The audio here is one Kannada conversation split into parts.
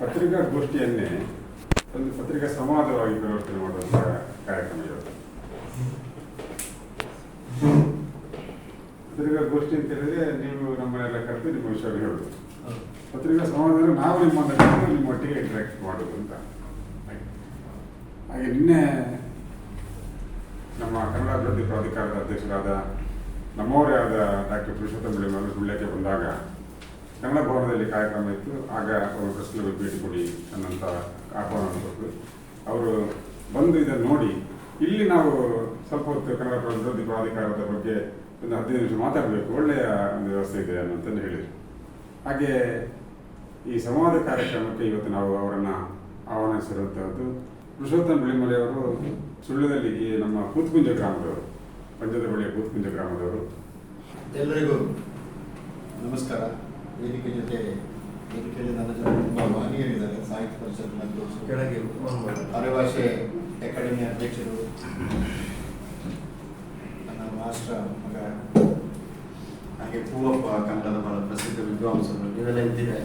ಪತ್ರಿಕಾಗೋಷ್ಠಿಯನ್ನೇ ಒಂದು ಪತ್ರಿಕಾ ಸಂವಾದವಾಗಿ ಪರಿವರ್ತನೆ ಮಾಡುವಂತಹ ಕಾರ್ಯಕ್ರಮ ಇವತ್ತು ಪತ್ರಿಕಾಗೋಷ್ಠಿ ಅಂತ ಹೇಳಿದ್ರೆ ನೀವು ನಮ್ಮನ್ನೆಲ್ಲ ಕರೆದು ನಿಮ್ಮ ವಿಷಯ ಹೇಳುದು ಪತ್ರಿಕಾ ಸಂವಾದ ನಾವು ನಿಮ್ಮನ್ನ ನಿಮ್ಮ ಒಟ್ಟಿಗೆ ಇಂಟ್ರಾಕ್ಟ್ ಮಾಡೋದು ಅಂತ ಹಾಗೆ. ಹಾಗೆ ನಿನ್ನೆ ನಮ್ಮ ಕನ್ನಡ ಅಭಿವೃದ್ಧಿ ಪ್ರಾಧಿಕಾರದ ಅಧ್ಯಕ್ಷರಾದ ನಮ್ಮವರೇ ಆದ ಡಾಕ್ಟರ್ ಪುರುಷೋತ್ತಮ ಬಿಳಿಮರು ಸುಳ್ಳಕ್ಕೆ ಬಂದಾಗ ಕನ್ನಡ ಭವನದಲ್ಲಿ ಕಾರ್ಯಕ್ರಮ ಇತ್ತು. ಆಗ ಅವರು ಕ್ಲಬ್ಗೆ ಭೇಟಿ ಕೊಡಿ ಅನ್ನಂತ ಆಹ್ವಾನವನ್ನು ಕೊಟ್ಟರು. ಅವರು ಬಂದು ಇದನ್ನು ನೋಡಿ, ಇಲ್ಲಿ ನಾವು ಸ್ವಲ್ಪ ಹೊತ್ತು ಕನ್ನಡ ಅಭಿವೃದ್ಧಿ ಪ್ರಾಧಿಕಾರದ ಬಗ್ಗೆ ಒಂದು ಹದಿನೈದು ನಿಮಿಷ ಮಾತಾಡಬೇಕು. ಒಳ್ಳೆಯ ಒಂದು ವ್ಯವಸ್ಥೆ ಇದೆ ಅನ್ನೋಂತಂದು ಹೇಳಿದರು. ಹಾಗೆ ಈ ಸಂವಾದ ಕಾರ್ಯಕ್ರಮಕ್ಕೆ ಇವತ್ತು ನಾವು ಅವರನ್ನು ಆಹ್ವಾನಿಸಿರುವಂತಹದ್ದು. ಪುರುಷೋತ್ತಮ ಬಿಳಿಮಲೆ ಅವರು ಸುಳ್ಳದಲ್ಲಿ ಈ ನಮ್ಮ ಕೂತ್ಕುಂಜ ಗ್ರಾಮದವರು ಪಂಚದ ಬಳಿಯ ಕೂತ್ಕುಂಜ ಗ್ರಾಮದವರು. ಎಲ್ಲರಿಗೂ ನಮಸ್ಕಾರ. ವೇದಿಕೆ ಜೊತೆ ವೇದಿಕೆಯಲ್ಲಿ ನನ್ನ ಜೊತೆ ತುಂಬ ಮಹನೀಯರಿದ್ದಾರೆ ಸಾಹಿತ್ಯ ಪರಿಷತ್ ಮತ್ತು ಕೆಳಗೆ ಅರೆಭಾಷೆ ಅಕಾಡೆಮಿ ಅಧ್ಯಕ್ಷರು ನನ್ನ ಮಾಸ್ಟರ್ ಮಗ ಹಾಗೆ ಪೂವಪ್ಪ ಕನ್ನಡದ ಬಹಳ ಪ್ರಸಿದ್ಧ ವಿದ್ವಾಂಸರು ಇವೆಲ್ಲ ಇದ್ದಿದೆ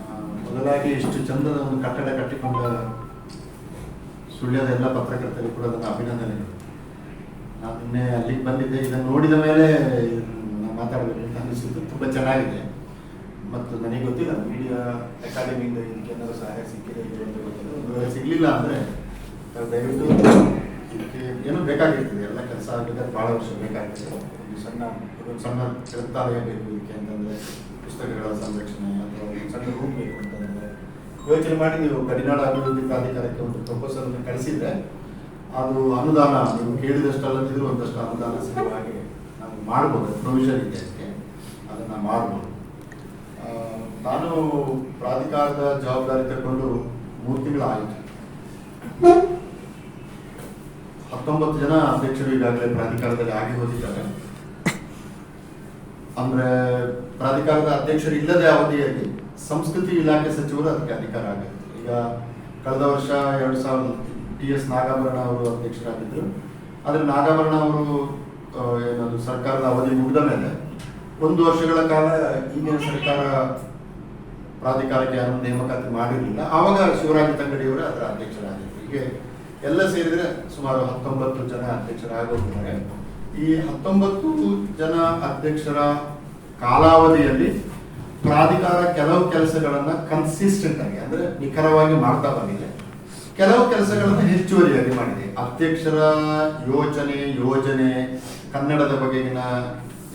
ಆ, ಮೊದಲಾಗಿ ಇಷ್ಟು ಚಂದದ ಒಂದು ಕಟ್ಟಡ ಕಟ್ಟಿಕೊಂಡ ಸುಳ್ಯದ ಎಲ್ಲ ಪತ್ರಕರ್ತರಿಗೂ ಕೂಡ ನನ್ನ ಅಭಿನಂದನೆಗಳು. ನಾನು ನಿನ್ನೆ ಅಲ್ಲಿಗೆ ಬಂದಿದ್ದೆ. ಇದನ್ನು ನೋಡಿದ ಮೇಲೆ ಮಾತಾಡಬೇಕು ಅಂತ ಅನಿಸಿದ್ದು. ತುಂಬ ಚೆನ್ನಾಗಿದೆ. ಮತ್ತು ನನಗೆ ಗೊತ್ತಿಲ್ಲ ಮೀಡಿಯಾ ಅಕಾಡೆಮಿಯಿಂದ ಇದಕ್ಕೆ ಏನಾದರೂ ಸಹಾಯ ಸಿಕ್ಕಿದೆ ಅಂತ ಗೊತ್ತಿಲ್ಲ. ಒಂದು ಸಿಗಲಿಲ್ಲ ಅಂದರೆ, ದಯವಿಟ್ಟು ಇದಕ್ಕೆ ಏನೋ ಬೇಕಾಗಿರ್ತದೆ. ಎಲ್ಲ ಕೆಲಸ ಆಗಬೇಕಾದ್ರೆ ಭಾಳ ವರ್ಷ ಬೇಕಾಗ್ತದೆ. ಒಂದು ಸಣ್ಣ ಒಂದು ಸಣ್ಣ ಗ್ರಂಥಾಲಯ ಬೇಕು ಇದಕ್ಕೆ ಅಂತಂದರೆ, ಪುಸ್ತಕಗಳ ಸಂರಕ್ಷಣೆ ಅಥವಾ ಒಂದು ಸಣ್ಣ ರೂಮ್ ಬೇಕು ಅಂತಂದರೆ. ಯೋಚನೆ ಮಾಡಿ, ನೀವು ಗಡಿನಾಡ ಅಭಿವೃದ್ಧಿ ಪ್ರಾಧಿಕಾರಕ್ಕೆ ಒಂದು ಪ್ರಪೋಸಲ್ ಕಳಿಸಿದ್ರೆ, ಅದು ಅನುದಾನ, ನೀವು ಕೇಳಿದಷ್ಟಲ್ಲದಿದ್ರು ಒಂದಷ್ಟು ಅನುದಾನ ಸಿಗುವ ಹಾಗೆ ನಾವು ಮಾಡ್ಬೋದು. ಪ್ರೊವಿಷನ್ ಇದೆ. ಅದನ್ನು ಮಾಡಬಹುದು ನಾನು ಪ್ರಾಧಿಕಾರದ ಜವಾಬ್ದಾರಿ ತಗೊಂಡು ಮೂರು ತಿಂಗಳಾಯಿತು ಹತ್ತೊಂಬತ್ತು ಜನ ಅಧ್ಯಕ್ಷರು ಈಗಾಗಲೇ ಪ್ರಾಧಿಕಾರದಲ್ಲಿ ಆಗಿ ಹೋಗಿದ್ದಾರೆ. ಅಂದ್ರೆ ಪ್ರಾಧಿಕಾರದ ಅಧ್ಯಕ್ಷರು ಇಲ್ಲದೆ ಅವಧಿಯಲ್ಲಿ ಸಂಸ್ಕೃತಿ ಇಲಾಖೆ ಸಚಿವರು ಅದಕ್ಕೆ ಅಧಿಕಾರ ಆಗುತ್ತೆ ಈಗ ಕಳೆದ ವರ್ಷ ಎರಡು ಸಾವಿರದ ಟಿ ಎಸ್ ನಾಗಾಭರಣ ಅವರು ಅಧ್ಯಕ್ಷರಾಗಿದ್ದರು ಆದರೆ ನಾಗಾಭರಣ ಅವರು ಏನದು ಸರ್ಕಾರದ ಅವಧಿ ಮುಗಿದ ಮೇಲೆ ಒಂದು ವರ್ಷಗಳ ಕಾಲ ಹಿಂದಿನ ಸರ್ಕಾರ ಪ್ರಾಧಿಕಾರಕ್ಕೆ ಯಾರು ನೇಮಕಾತಿ ಮಾಡಿರಲಿಲ್ಲ. ಆವಾಗ ಶಿವರಾಜ ತಂಗಡಿಯವರೇ ಅದರ ಅಧ್ಯಕ್ಷರಾಗಿದ್ದರು. ಹೀಗೆ ಎಲ್ಲ ಸೇರಿದರೆ ಸುಮಾರು ಹತ್ತೊಂಬತ್ತು ಜನ ಅಧ್ಯಕ್ಷರಾಗೋಗಿದ್ದಾರೆ. ಈ ಹತ್ತೊಂಬತ್ತು ಜನ ಅಧ್ಯಕ್ಷರ ಕಾಲಾವಧಿಯಲ್ಲಿ ಪ್ರಾಧಿಕಾರ ಕೆಲವು ಕೆಲಸಗಳನ್ನು ಕನ್ಸಿಸ್ಟೆಂಟ್ ಆಗಿ, ಅಂದ್ರೆ ನಿಖರವಾಗಿ ಮಾಡ್ತಾ ಬಂದಿದೆ. ಕೆಲವು ಕೆಲಸಗಳನ್ನು ಹೆಚ್ಚುವರಿಯಾಗಿ ಮಾಡಿದೆ. ಅಧ್ಯಕ್ಷರ ಯೋಚನೆ ಯೋಜನೆ ಕನ್ನಡದ ಬಗೆಗಿನ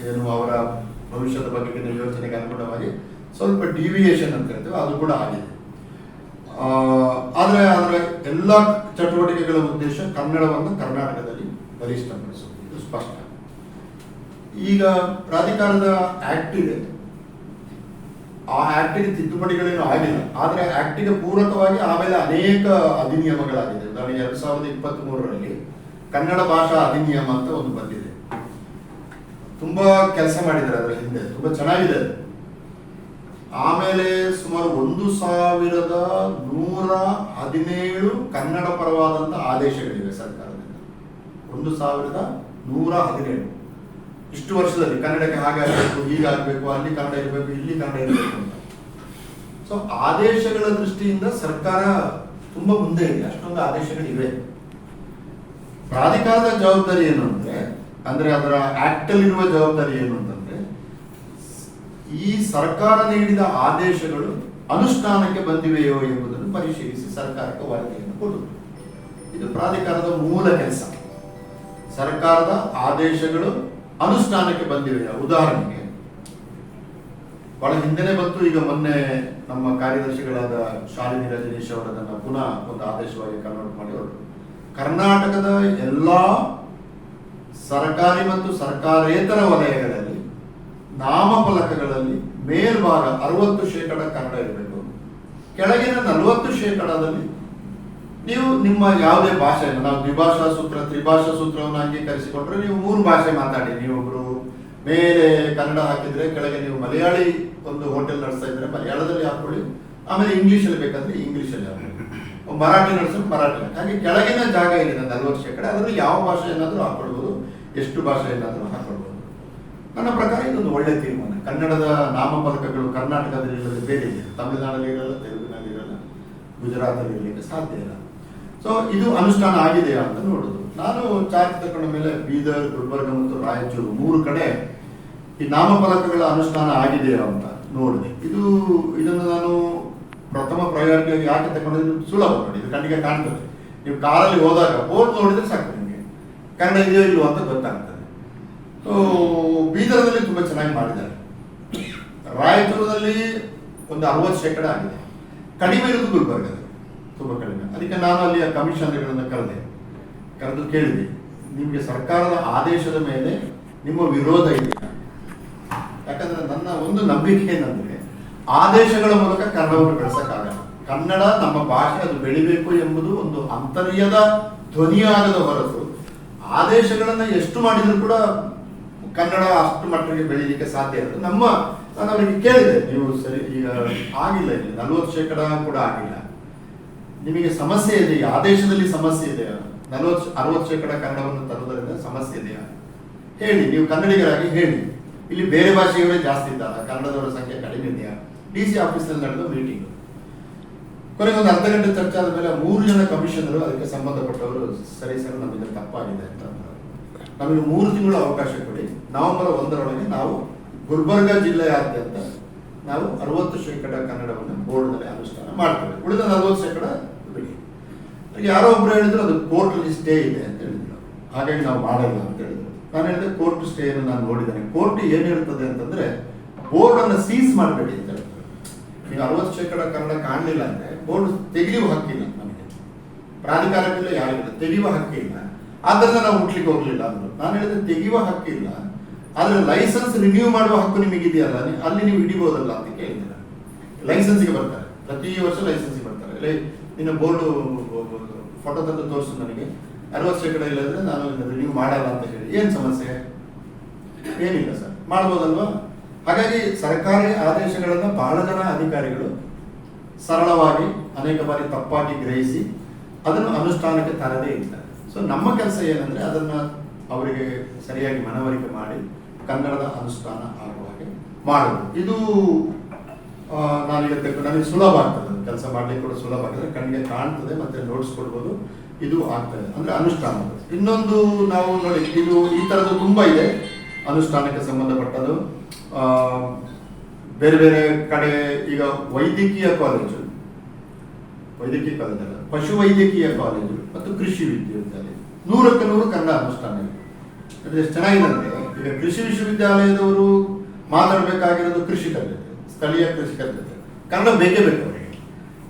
ಏನು ಅವರ ಭವಿಷ್ಯದ ಬಗ್ಗೆ ಯೋಚನೆಗೆ ಅನುಗುಣವಾಗಿ ಸ್ವಲ್ಪ ಡಿವಿಯೇಷನ್ ಅಂತ ಹೇಳ್ತೇವೆ, ಅದು ಕೂಡ ಆಗಿದೆ. ಆದ್ರೆ ಅದರ ಎಲ್ಲ ಚಟುವಟಿಕೆಗಳ ಉದ್ದೇಶ ಕನ್ನಡವನ್ನು ಕರ್ನಾಟಕದಲ್ಲಿ ಬಲಿಷ್ಠಪಡಿಸುವುದು, ಇದು ಸ್ಪಷ್ಟ. ಈಗ ಪ್ರಾಧಿಕಾರದ ಆಕ್ಟ್ ಇದೆ. ಆ ಆಕ್ಟಿಗೆ ತಿದ್ದುಪಡಿಗಳೇನು ಆಗಿಲ್ಲ. ಆದರೆ ಆಕ್ಟಿಗೆ ಪೂರಕವಾಗಿ ಆಮೇಲೆ ಅನೇಕ ಅಧಿನಿಯಮಗಳಾಗಿದೆ ಉದಾಹರಣೆಗೆ ಎರಡ್ ಸಾವಿರದ ಇಪ್ಪತ್ತ್ ಮೂರರಲ್ಲಿ ಕನ್ನಡ ಭಾಷಾ ಅಧಿನಿಯಮ ಅಂತ ಒಂದು ಬಂದಿದೆ. ತುಂಬಾ ಕೆಲಸ ಮಾಡಿದ್ದಾರೆ ಅದರ ಹಿಂದೆ. ತುಂಬಾ ಚೆನ್ನಾಗಿದೆ ಅದು. ಆಮೇಲೆ ಸುಮಾರು ಒಂದು ಸಾವಿರದ ನೂರ ಹದಿನೇಳು ಕನ್ನಡ ಪರವಾದಂಥ ಆದೇಶಗಳಿವೆ ಸರ್ಕಾರದಿಂದ. ಒಂದು ಸಾವಿರದ ನೂರ ಹದಿನೇಳು. ಇಷ್ಟು ವರ್ಷದಲ್ಲಿ ಕನ್ನಡಕ್ಕೆ ಹಾಗೆ ಆಗಬೇಕು ಹೀಗಾಗಬೇಕು ಅಲ್ಲಿ ಕನ್ನಡ ಇರಬೇಕು, ಇಲ್ಲಿ ಕನ್ನಡ ಇರಬೇಕು ಅಂತ. ಸೊ ಆದೇಶಗಳ ದೃಷ್ಟಿಯಿಂದ ಸರ್ಕಾರ ತುಂಬಾ ಮುಂದೆ ಇದೆ. ಅಷ್ಟೊಂದು ಆದೇಶಗಳಿವೆ. ಪ್ರಾಧಿಕಾರದ ಜವಾಬ್ದಾರಿ ಏನು ಅಂದ್ರೆ ಅಂದ್ರೆ ಅದರ ಆಕ್ಟ್ ಅಲ್ಲಿರುವ ಜವಾಬ್ದಾರಿ ಏನು ಅಂತಂದ್ರೆ, ಈ ಸರ್ಕಾರ ನೀಡಿದ ಆದೇಶಗಳು ಅನುಷ್ಠಾನಕ್ಕೆ ಬಂದಿವೆಯೋ ಎಂಬುದನ್ನು ಪರಿಶೀಲಿಸಿ ಸರ್ಕಾರಕ್ಕೆ ವರದಿಯನ್ನು ಕೊಡುವುದು. ಇದು ಪ್ರಾಧಿಕಾರದ ಮೂಲ ಕೆಲಸ. ಸರ್ಕಾರದ ಆದೇಶಗಳು ಅನುಷ್ಠಾನಕ್ಕೆ ಬಂದಿವೆಯಾ? ಉದಾಹರಣೆಗೆ, ಬಹಳ ಹಿಂದೆನೆ ಬಂತು, ಈಗ ಮೊನ್ನೆ ನಮ್ಮ ಕಾರ್ಯದರ್ಶಿಗಳಾದ ಶಾಲಿನಿ ರಜನೀಶ್ ಅವರದನ್ನು ಪುನಃ ಒಂದು ಆದೇಶವಾಗಿ ಕನ್ವರ್ಟ್ ಮಾಡಿ ಕರ್ನಾಟಕದ ಎಲ್ಲಾ ಸರ್ಕಾರಿ ಮತ್ತು ಸರ್ಕಾರೇತರ ವಲಯಗಳಲ್ಲಿ, ನಾಮಫಲಕಗಳಲ್ಲಿ ಮೇಲ್ಭಾಗ ಅರವತ್ತು ಶೇಕಡ ಕನ್ನಡ ಇರಬೇಕು. ಕೆಳಗಿನ ನಲವತ್ತು ಶೇಕಡದಲ್ಲಿ ನೀವು ನಿಮ್ಮ ಯಾವುದೇ ಭಾಷೆಯನ್ನು ನಾವು ದ್ವಿಭಾಷಾ ಸೂತ್ರ, ತ್ರಿಭಾಷಾ ಸೂತ್ರವನ್ನು ಅಂಗೀಕರಿಸಿಕೊಂಡ್ರೆ ನೀವು ಮೂರು ಭಾಷೆ ಮಾತಾಡಿ. ನೀವೊಬ್ರು ಮೇಲೆ ಕನ್ನಡ ಹಾಕಿದ್ರೆ ಕೆಳಗೆ ನೀವು ಮಲಯಾಳಿ ಒಂದು ಹೋಟೆಲ್ ನಡೆಸ್ತಾ ಇದ್ರೆ ಮಲಯಾಳದಲ್ಲಿ ಹಾಕೊಳ್ಳಿ ಆಮೇಲೆ ಇಂಗ್ಲೀಷಲ್ಲಿ ಬೇಕಂದ್ರೆ ಇಂಗ್ಲೀಷಲ್ಲಿ ಹಾಕೊಳ್ಳಿ ಮರಾಠಿ ನಡೆಸಿದ್ರೆ ಮರಾಠಿ. ಹಾಗೆ ಕೆಳಗಿನ ಜಾಗ ಏನಿದೆ, ನಲ್ವತ್ತು ಶೇಕಡ, ಅದರಲ್ಲಿ ಯಾವ ಭಾಷೆಯನ್ನಾದ್ರೂ ಹಾಕೊಳ್ಬೋದು ಎಷ್ಟು ಭಾಷೆಯಲ್ಲಾದರೂ ಹಾಕೊಳ್ಬೋದು ನನ್ನ ಪ್ರಕಾರ ಇದೊಂದು ಒಳ್ಳೆ ತೀರ್ಮಾನ. ಕನ್ನಡದ ನಾಮಫಲಕಗಳು ಕರ್ನಾಟಕದಲ್ಲಿ ಇಲ್ಲದೆ ಬೇರೆ ಇದೆ ತಮಿಳುನಾಡಲ್ಲಿ ಇರಲ್ಲ, ತೆಲುಗಿನಲ್ಲಿ ಇರಲ್ಲ, ಗುಜರಾತಲ್ಲಿ ಇರಲಿಕ್ಕೆ ಸಾಧ್ಯ ಇಲ್ಲ. ಸೊ ಇದು ಅನುಷ್ಠಾನ ಆಗಿದೆಯಾ ಅಂತ ನೋಡೋದು. ನಾನು ಚಾರ್ಜ್ ತಗೊಂಡ ಮೇಲೆ ಬೀದರ್, ಗುಲ್ಬರ್ಗ ಮತ್ತು ರಾಯಚೂರು ಮೂರು ಕಡೆ ಈ ನಾಮಫಲಕಗಳ ಅನುಷ್ಠಾನ ಆಗಿದೆಯಾ ಅಂತ ನೋಡಿದೆ. ಇದು, ಇದನ್ನು ನಾನು ಪ್ರಥಮ ಪ್ರಯಾರಿಟಿಯಾಗಿ ಯಾಕೆ ತಗೊಂಡಿದ್ದು ಸುಲಭ ನೋಡಿ. ಇದು ಕಣ್ಣಿಗೆ ಕಾಣ್ತದೆ. ನೀವು ಕಾರಲ್ಲಿ ಹೋದಾಗ ಬೋರ್ಡ್ ನೋಡಿದ್ರೆ ಸಾಕು. ಕನ್ನಡ ಇದೆಯೋ ಇಲ್ಲೋ ಅಂತ ಗೊತ್ತಾಗ್ತದೆ. ಸೊ ಬೀದರ್ನಲ್ಲಿ ತುಂಬಾ ಚೆನ್ನಾಗಿ ಮಾಡಿದ್ದಾರೆ. ರಾಯಚೂರದಲ್ಲಿ ಒಂದು ಅರವತ್ತು ಶೇಕಡ ಆಗಿದೆ. ಕಡಿಮೆ ಇರೋದು ಗುಲ್ಬರ್ಗದಲ್ಲಿ ತುಂಬ ಕಡಿಮೆ. ಅದಕ್ಕೆ ನಾನು ಅಲ್ಲಿಯ ಕಮಿಷನರ್ಗಳನ್ನು ಕರೆದೆ. ಕರೆದು ಕೇಳಿದೆ, ನಿಮಗೆ ಸರ್ಕಾರದ ಆದೇಶದ ಮೇಲೆ ನಿಮ್ಮ ವಿರೋಧ ಇದೆ. ಯಾಕಂದ್ರೆ ನನ್ನ ಒಂದು ನಂಬಿಕೆ ಏನಂದ್ರೆ, ಆದೇಶಗಳ ಮೂಲಕ ಕನ್ನಡವನ್ನು ಬೆಳೆಸಕ್ಕಾಗಲ್ಲ. ಕನ್ನಡ ನಮ್ಮ ಭಾಷೆ ಅದು ಬೆಳಿಬೇಕು ಎಂಬುದು ಒಂದು ಅಂತರ್ಯದ ಧ್ವನಿಯಾಗದ ಹೊರತು ಆದೇಶಗಳನ್ನ ಎಷ್ಟು ಮಾಡಿದ್ರು ಕೂಡ ಕನ್ನಡ ಅಷ್ಟು ಮಟ್ಟಿಗೆ ಬೆಳೀಲಿಕ್ಕೆ ಸಾಧ್ಯ ಇಲ್ಲ ನಮ್ಮ ಅವರಿಗೆ ಕೇಳಿದೆ, ನೀವು ಸರಿ, ಈಗ ಆಗಿಲ್ಲ ಇಲ್ಲಿ, ನಲವತ್ತು ಶೇಕಡ ಕೂಡ ಆಗಿಲ್ಲ. ನಿಮಗೆ ಸಮಸ್ಯೆ ಇದೆ, ಈ ಆದೇಶದಲ್ಲಿ ಸಮಸ್ಯೆ ಇದೆಯಾ ನಲವತ್ತು, ಅರವತ್ತು ಶೇಕಡ ಕನ್ನಡವನ್ನು ತರುವುದರಿಂದ ಸಮಸ್ಯೆ ಇದೆಯಾ? ಹೇಳಿ, ನೀವು ಕನ್ನಡಿಗರಾಗಿ ಹೇಳಿ. ಇಲ್ಲಿ ಬೇರೆ ಭಾಷೆಯವರೇ ಜಾಸ್ತಿ ಇದ್ದಾರ, ಕನ್ನಡದವರ ಸಂಖ್ಯೆ ಕಡಿಮೆ ಇದೆಯಾ? ಡಿ ಸಿ ಆಫೀಸಲ್ಲಿ ನಡೆದ ಮೀಟಿಂಗ್. ಕೊನೆಗೆ ಒಂದು ಅರ್ಧ ಗಂಟೆ ಚರ್ಚೆ ಆದ ಮೇಲೆ ಮೂರು ಜನ ಕಮಿಷನರು ಅದಕ್ಕೆ ಸಂಬಂಧಪಟ್ಟವರು, ಸರಿ ಸರ್ ನಮಗೆ ತಪ್ಪಾಗಿದೆ ಅಂತ ನಮಗೆ ಮೂರು ತಿಂಗಳ ಅವಕಾಶ ಕೊಡಿ. ನವೆಂಬರ್ ಒಂದರೊಳಗೆ ನಾವು ಗುಲ್ಬರ್ಗ ಜಿಲ್ಲೆಯಾದ್ಯಂತ ನಾವು ಅರವತ್ತು ಶೇಕಡ ಕನ್ನಡವನ್ನು ಬೋರ್ಡ್ನಲ್ಲಿ ಅನುಷ್ಠಾನ ಮಾಡ್ತೇವೆ. ಉಳಿದ ನಲವತ್ತು ಶೇಕಡ ಬಿಡಿ. ಯಾರೋ ಒಬ್ರು ಹೇಳಿದ್ರು, ಅದು ಕೋರ್ಟ್ ಅಲ್ಲಿ ಸ್ಟೇ ಇದೆ ಅಂತ ಹೇಳಿದ್ರು. ಹಾಗಾಗಿ ನಾವು ಮಾಡಲ್ಲ ಅಂತ ಹೇಳಿದ್ರು. ನಾನು ಹೇಳಿದೆ, ಕೋರ್ಟ್ ಸ್ಟೇ ಅನ್ನು ನಾನು ನೋಡಿದ್ದೇನೆ. ಕೋರ್ಟ್ ಏನು ಹೇಳ್ತದೆ ಅಂತಂದ್ರೆ ಬೋರ್ಡ್ ಅನ್ನು ಸೀಸ್ ಮಾಡಬೇಡಿ ಅಂತ ಹೇಳ್ತಾರೆ. ನೀವು ಅರವತ್ತು ಶೇಕಡ ಕನ್ನಡ ಕಾಣಲಿಲ್ಲ ಅಂದ್ರೆ ಬೋರ್ಡ್ ತೆಗೆಯುವ ಹಕ್ಕಿಲ್ಲ ನಮಗೆ. ಪ್ರಾಧಿಕಾರಕ್ಕಿಲ್ಲ ಯಾರಿಲ್ಲ ತೆಗೆಯುವ ಹಕ್ಕಿಲ್ಲ. ಆದ್ದರಿಂದ ನಾವು ಹುಟ್ಲಿಕ್ಕೆ ಹೋಗಲಿಲ್ಲ ಅಂದರು. ನಾನು ಹೇಳಿದ್ರೆ ತೆಗೆಯುವ ಹಕ್ಕಿಲ್ಲ, ಆದ್ರೆ ಲೈಸೆನ್ಸ್ ರಿನ್ಯೂ ಮಾಡುವ ಹಕ್ಕು ನಿಮಗಿದೆಯಲ್ಲ, ಅಲ್ಲಿ ನೀವು ಹಿಡಿಬೋದಲ್ಲ ಅಂತ ಕೇಳಿದ್ದೀರ ಲೈಸೆನ್ಸ್ಗೆ ಬರ್ತಾರೆ. ಪ್ರತಿ ವರ್ಷ ಲೈಸೆನ್ಸ್ಗೆ ಬರ್ತಾರೆ. ಲೈ ನಿನ್ನ ಬೋರ್ಡು ಫೋಟೋ ತಂದು ತೋರಿಸು ನನಗೆ. ಅರವತ್ತು ಶೇಕಡ ಇಲ್ಲದ್ರೆ ನಾನು ರಿನ್ಯೂ ಮಾಡಲ್ಲ ಅಂತ ಹೇಳಿ. ಏನು ಸಮಸ್ಯೆ? ಏನಿಲ್ಲ ಸರ್. ಮಾಡ್ಬೋದಲ್ವಾ? ಹಾಗಾಗಿ ಸರ್ಕಾರಿ ಆದೇಶಗಳನ್ನು ಬಹಳ ಜನ ಅಧಿಕಾರಿಗಳು ಸರಳವಾಗಿ ಅನೇಕ ಬಾರಿ ತಪ್ಪಾಗಿ ಗ್ರಹಿಸಿ ಅದನ್ನು ಅನುಷ್ಠಾನಕ್ಕೆ ತರದೇ ಇರ್ತಾರೆ ಸೊ ನಮ್ಮ ಕೆಲಸ ಏನಂದರೆ ಅದನ್ನ ಅವರಿಗೆ ಸರಿಯಾಗಿ ಮನವರಿಕೆ ಮಾಡಿ ಕನ್ನಡದ ಅನುಷ್ಠಾನ ಆಗುವ ಹಾಗೆ ಮಾಡುವುದು. ಇದು ನಾನು ಹೇಳ್ತಕ್ಕ ನನಗೆ ಸುಲಭ ಆಗ್ತದೆ. ಕೆಲಸ ಮಾಡಲಿಕ್ಕೆ ಕೂಡ ಸುಲಭ ಆಗ್ತದೆ. ಕಣ್ಣಿಗೆ ಕಾಣ್ತದೆ, ಮತ್ತೆ ನೋಟ್ಸ್ ಕೊಡ್ಬೋದು, ಇದು ಆಗ್ತದೆ. ಅಂದ್ರೆ ಅನುಷ್ಠಾನ ಇನ್ನೊಂದು ನಾವು ನೋಡಿ, ಇದು ಈ ಥರದ್ದು ತುಂಬಾ ಇದೆ. ಅನುಷ್ಠಾನಕ್ಕೆ ಸಂಬಂಧಪಟ್ಟದ್ದು ಬೇರೆ ಬೇರೆ ಕಡೆ ಈಗ ವೈದ್ಯಕೀಯ ಕಾಲೇಜು ವೈದ್ಯಕೀಯ ಕಾಲೇಜ್ ಅಲ್ಲ ಪಶು ವೈದ್ಯಕೀಯ ಕಾಲೇಜು ಮತ್ತು ಕೃಷಿ ವಿಶ್ವವಿದ್ಯಾಲಯ ನೂರಕ್ಕೆ ನೂರು ಕನ್ನಡ ಅನುಷ್ಠಾನ ಇದೆ. ಚೆನ್ನಾಗಿದೆ ಈಗ ಕೃಷಿ ವಿಶ್ವವಿದ್ಯಾಲಯದವರು ಮಾತಾಡಬೇಕಾಗಿರೋದು ಕೃಷಿ ಜೊತೆ ಸ್ಥಳೀಯ ಕೃಷಿ ಜೊತೆ ಕನ್ನಡ ಬೇಕೇ ಬೇಕು ಅವರಿಗೆ.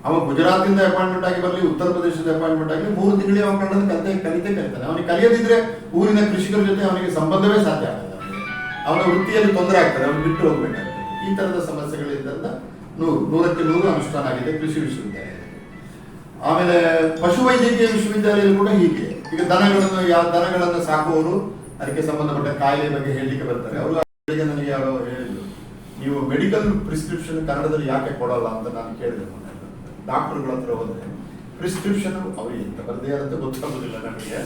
ಅವ ಗುಜರಾತಿಂದ ಅಪಾಯಿಂಟ್ಮೆಂಟ್ ಆಗಿ ಬರಲಿ, ಉತ್ತರ ಪ್ರದೇಶದ ಅಪಾಯಿಂಟ್ಮೆಂಟ್ ಆಗಲಿ, ಮೂರು ತಿಂಗಳಿಗೆ ಅವ ಕನ್ನಡದ ಕಲಿತೆ ಕಲಿತೆ ಕಲಿತಾನೆ. ಅವನಿಗೆ ಕಲಿಯದಿದ್ರೆ ಊರಿನ ಕೃಷಿಕರ ಜೊತೆ ಅವನಿಗೆ ಸಂಬಂಧವೇ ಸಾಧ್ಯ ಆಗ್ತದೆ. ಅವನ ವೃತ್ತಿಯಲ್ಲಿ ತೊಂದರೆ ಆಗ್ತದೆ, ಅವನು ಬಿಟ್ಟು ಹೋಗ್ಬೇಕಾಗ್ತದೆ ಈ ತರದ ಸಮಸ್ಯೆಗಳಿಂದ ನೂರು, ನೂರಕ್ಕೆ ನೂರು ಅನುಷ್ಠಾನ ಆಗಿದೆ ಕೃಷಿ ವಿಶ್ವವಿದ್ಯಾಲಯ ಆಮೇಲೆ ಪಶುವೈದ್ಯಕೀಯ ವಿಶ್ವವಿದ್ಯಾಲಯ ಕೂಡ ಹೀಗೆ. ಈಗ ದನಗಳನ್ನು ಯಾವ ದನಗಳನ್ನು ಸಾಕುವವರು ಅದಕ್ಕೆ ಸಂಬಂಧಪಟ್ಟ ಕಾಯಿಲೆ ಬಗ್ಗೆ ಹೇಳಲಿಕ್ಕೆ ಬರ್ತಾರೆ. ಅವರು ನನಗೆ ಯಾರೋ ಹೇಳಿದ್ರು, ನೀವು ಮೆಡಿಕಲ್ ಪ್ರಿಸ್ಕ್ರಿಪ್ಷನ್ ಕನ್ನಡದಲ್ಲಿ ಯಾಕೆ ಕೊಡಲ್ಲ ಅಂತ ನಾನು ಕೇಳಿದೆ ಡಾಕ್ಟರ್ಗಳ ಹತ್ರ ಹೋದರೆ, ಪ್ರಿಸ್ಕ್ರಿಪ್ಷನ್ ಅವರು ಎಂತ ಬರ್ದೇ ಅಂತ ಗೊತ್ತಾಗೋದಿಲ್ಲ ನಮಗೆ.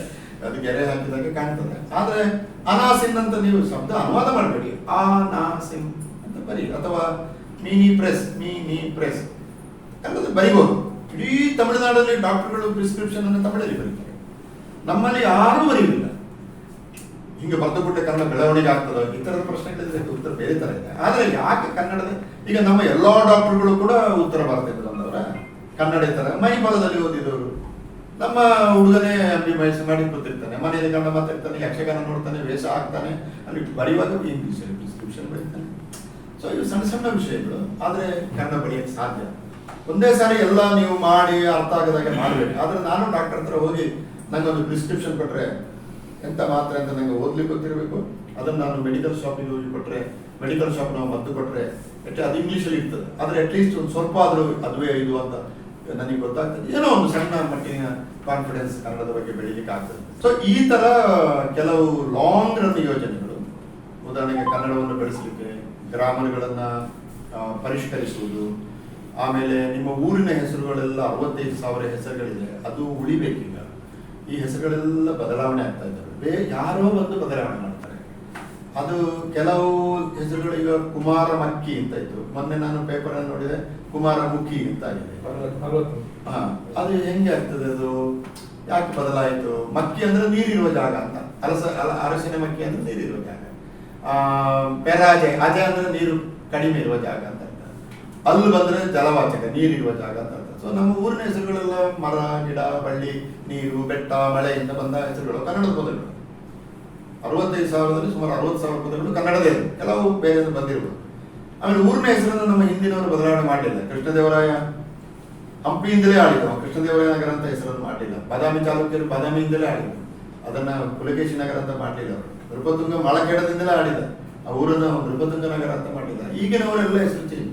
ಅದು ಗೆರೆ ಹಾಕಿದಾಗ ಕಾಣ್ತದೆ. ಆದರೆ ಅನಾಸಿನ್ ಅಂತ ನೀವು ಶಬ್ದ ಅನುವಾದ ಮಾಡಬೇಡಿ. ಆ ಬರೀ, ಅಥವಾ ಮೀನಿ ಪ್ರೆಸ್ ಮೀನಿ ಪ್ರೆಸ್. ಕನ್ನಡದಲ್ಲಿ ಬರಿಬಹುದು ಇಡೀ ತಮಿಳುನಾಡಲ್ಲಿ ಡಾಕ್ಟರ್ಗಳು ಪ್ರಿಸ್ಕ್ರಿಪ್ಷನ್ ಅನ್ನು ತಮಿಳಲ್ಲಿ ಬರೀತಾರೆ. ನಮ್ಮಲ್ಲಿ ಯಾರೂ ಬರೆಯುವುದಿಲ್ಲ ಹಿಂಗೆ ಬರೆದುಬಿಟ್ಟೆ ಕನ್ನಡ ಬೆಳವಣಿಗೆ ಆಗ್ತದೆ? ಈ ಪ್ರಶ್ನೆ ಪ್ರಶ್ನೆಗಳಿದ್ರೆ ಉತ್ತರ ಬೇರೆ ತರ ಇದೆ. ಆದರೆ ಯಾಕೆ ಕನ್ನಡದ ಈಗ ನಮ್ಮ ಎಲ್ಲಾ ಡಾಕ್ಟರ್ಗಳು ಕೂಡ ಉತ್ತರ ಭಾರತದಿಂದ ಬಂದವರ? ಕನ್ನಡೇತರ ಪದದಲ್ಲಿ ಓದಿದವರು. ನಮ್ಮ ಹುಡುಗನೇ ಅಲ್ಲಿ ಮೈಸೂರು ಮಾಡಿ ಕೂತಿರ್ತಾನೆ ಮನೆಯಲ್ಲಿ ಕನ್ನಡ ಮಾತಾಡ್ತಾನೆ, ಯಕ್ಷಗಾನ ನೋಡ್ತಾನೆ, ವೇಷ ಆಗ್ತಾನೆ ಅಲ್ಲಿ ಬರೆಯುವಾಗ ಇಂಗ್ಲೀಷಲ್ಲಿ ಪ್ರಿಸ್ಕ್ರಿಪ್ಷನ್ ಬರೀತಾನೆ. ಸೊ ಇದು ಸಣ್ಣ ಸಣ್ಣ ವಿಷಯಗಳು. ಆದ್ರೆ ಕನ್ನಡ ಬರೆಯಕ್ಕೆ ಸಾಧ್ಯ. ಒಂದೇ ಸಾರಿ ಎಲ್ಲ ನೀವು ಮಾಡಿ ಅರ್ಥ ಆಗದಾಗೆ ಮಾಡಬೇಕು. ಆದ್ರೆ ನಾನು ಡಾಕ್ಟರ್ ಹತ್ರ ಹೋಗಿ ನಂಗೊಂದು ಪ್ರಿಸ್ಕ್ರಿಪ್ಷನ್ ಕೊಟ್ರೆ ಎಂತ ಮಾತ್ರೆ ಅಂತ ನಂಗೆ ಓದ್ಲಿಕ್ಕೆ ಗೊತ್ತಿರಬೇಕು. ಅದನ್ನ ನಾನು ಮೆಡಿಕಲ್ ಶಾಪಿಗೆ ಹೋಗಿ ಕೊಟ್ರೆ ಮೆಡಿಕಲ್ ಶಾಪ್ ನಾವು ಮದ್ದು ಕೊಟ್ರೆ ಅಟ್ ಅದು ಇಂಗ್ಲೀಷಲ್ಲಿ ಇರ್ತದೆ. ಆದ್ರೆ ಅಟ್ಲೀಸ್ಟ್ ಒಂದು ಸ್ವಲ್ಪ ಆದ್ರೂ ಅದುವೇ ಇದು ಅಂತ ನನಗೆ ಗೊತ್ತಾಗ್ತದೆ. ಏನೋ ಒಂದು ಸಣ್ಣ ಮಟ್ಟಿನ ಕಾನ್ಫಿಡೆನ್ಸ್ ಕನ್ನಡದ ಬಗ್ಗೆ ಬೆಳೀಲಿಕ್ಕೆ ಆಗ್ತದೆ. ಸೊ ಈ ತರ ಕೆಲವು ಲಾಂಗ್ ರನ್ ಯೋಜನೆಗಳು, ಉದಾಹರಣೆಗೆ ಕನ್ನಡವನ್ನು ಬೆಳೆಸಲಿಕ್ಕೆ ಗ್ರಾಮರ್ಗಳನ್ನ ಪರಿಷ್ಕರಿಸುವುದು. ಆಮೇಲೆ ನಿಮ್ಮ ಊರಿನ ಹೆಸರುಗಳೆಲ್ಲ ಅರವತ್ತೈದು ಸಾವಿರ ಹೆಸರುಗಳಿದೆ. ಅದು ಉಳಿಬೇಕೀಗ. ಈ ಹೆಸರುಗಳೆಲ್ಲ ಬದಲಾವಣೆ ಆಗ್ತಾ ಇದ್ದಾರೆ. ಬೇ ಯಾರೋ ಒಂದು ಬದಲಾವಣೆ ಮಾಡ್ತಾರೆ. ಅದು ಕೆಲವು ಹೆಸರುಗಳು ಈಗ ಕುಮಾರ ಮಕ್ಕಿ ಅಂತ ಇತ್ತು. ಮೊನ್ನೆ ನಾನು ಪೇಪರ್ ಅನ್ನು ನೋಡಿದೆ ಕುಮಾರ ಮುಖಿ ಅಂತ ಆಗಿದೆ ಹಾಂ ಅದು ಹೆಂಗೆ ಆಗ್ತದೆ ಅದು? ಯಾಕೆ ಬದಲಾಯಿತು? ಮಕ್ಕಿ ಅಂದ್ರೆ ನೀರಿರುವ ಜಾಗ ಅಂತ. ಅರಸ ಅರಸಿನ ಮಕ್ಕಿ ಅಂದ್ರೆ ನೀರಿರುವ ಜಾಗ. ಪೆರಾಜೆ ಅಜ ಅಂದ್ರೆ ನೀರು ಕಡಿಮೆ ಇರುವ ಜಾಗ ಅಂತ ಅಲ್ಲಿ ಬಂದ್ರೆ ಜಲವಾಚಕ, ನೀರಿರುವ ಜಾಗ ಅಂತ ಸೊ ನಮ್ಮ ಊರಿನ ಹೆಸರುಗಳೆಲ್ಲ ಮರ, ಗಿಡ, ಬಳ್ಳಿ, ನೀರು, ಬೆಟ್ಟ, ಮಳೆಯಿಂದ ಬಂದ ಹೆಸರುಗಳು ಕನ್ನಡದ ಪದಗಳು. ಅರವತ್ತೈದು ಸಾವಿರದಲ್ಲಿ ಸುಮಾರು ಅರವತ್ತು ಸಾವಿರ ಪದಗಳು ಕನ್ನಡದೇ ಇದೆ ಕೆಲವು ಬೇರೆ ಬಂದಿರುವುದು ಆಮೇಲೆ ಊರಿನ ಹೆಸರನ್ನು ನಮ್ಮ ಹಿಂದಿನವರು ಬದಲಾವಣೆ ಮಾಡಲಿಲ್ಲ. ಕೃಷ್ಣದೇವರಾಯ, ಹಂಪಿಯಿಂದಲೇ ಆಳಿದ ಕೃಷ್ಣದೇವರಾಯ ನಗರ ಅಂತ ಹೆಸರನ್ನು ಮಾಡಲಿಲ್ಲ. ಬಾದಾಮಿ ಚಾಲುಕ್ಯರು ಬಾದಾಮಿಯಿಂದಲೇ ಆಡಿದರು ಅದನ್ನ ಪುಲಕೇಶಿ ನಗರ ಅಂತ ಮಾಡಲಿಲ್ಲ ಅವರು. ನೃಪತುಂಗ ಮಳಕೇಡದಿಂದಲೇ ಆಡಿದ. ಆ ಊರನ್ನು ನೃಪತುಂಗ ನಗರ ಅಂತ ಮಾಡಿದ ಈಗಿನವರೆಲ್ಲ ಹೆಸರು ಚೇಂಜ್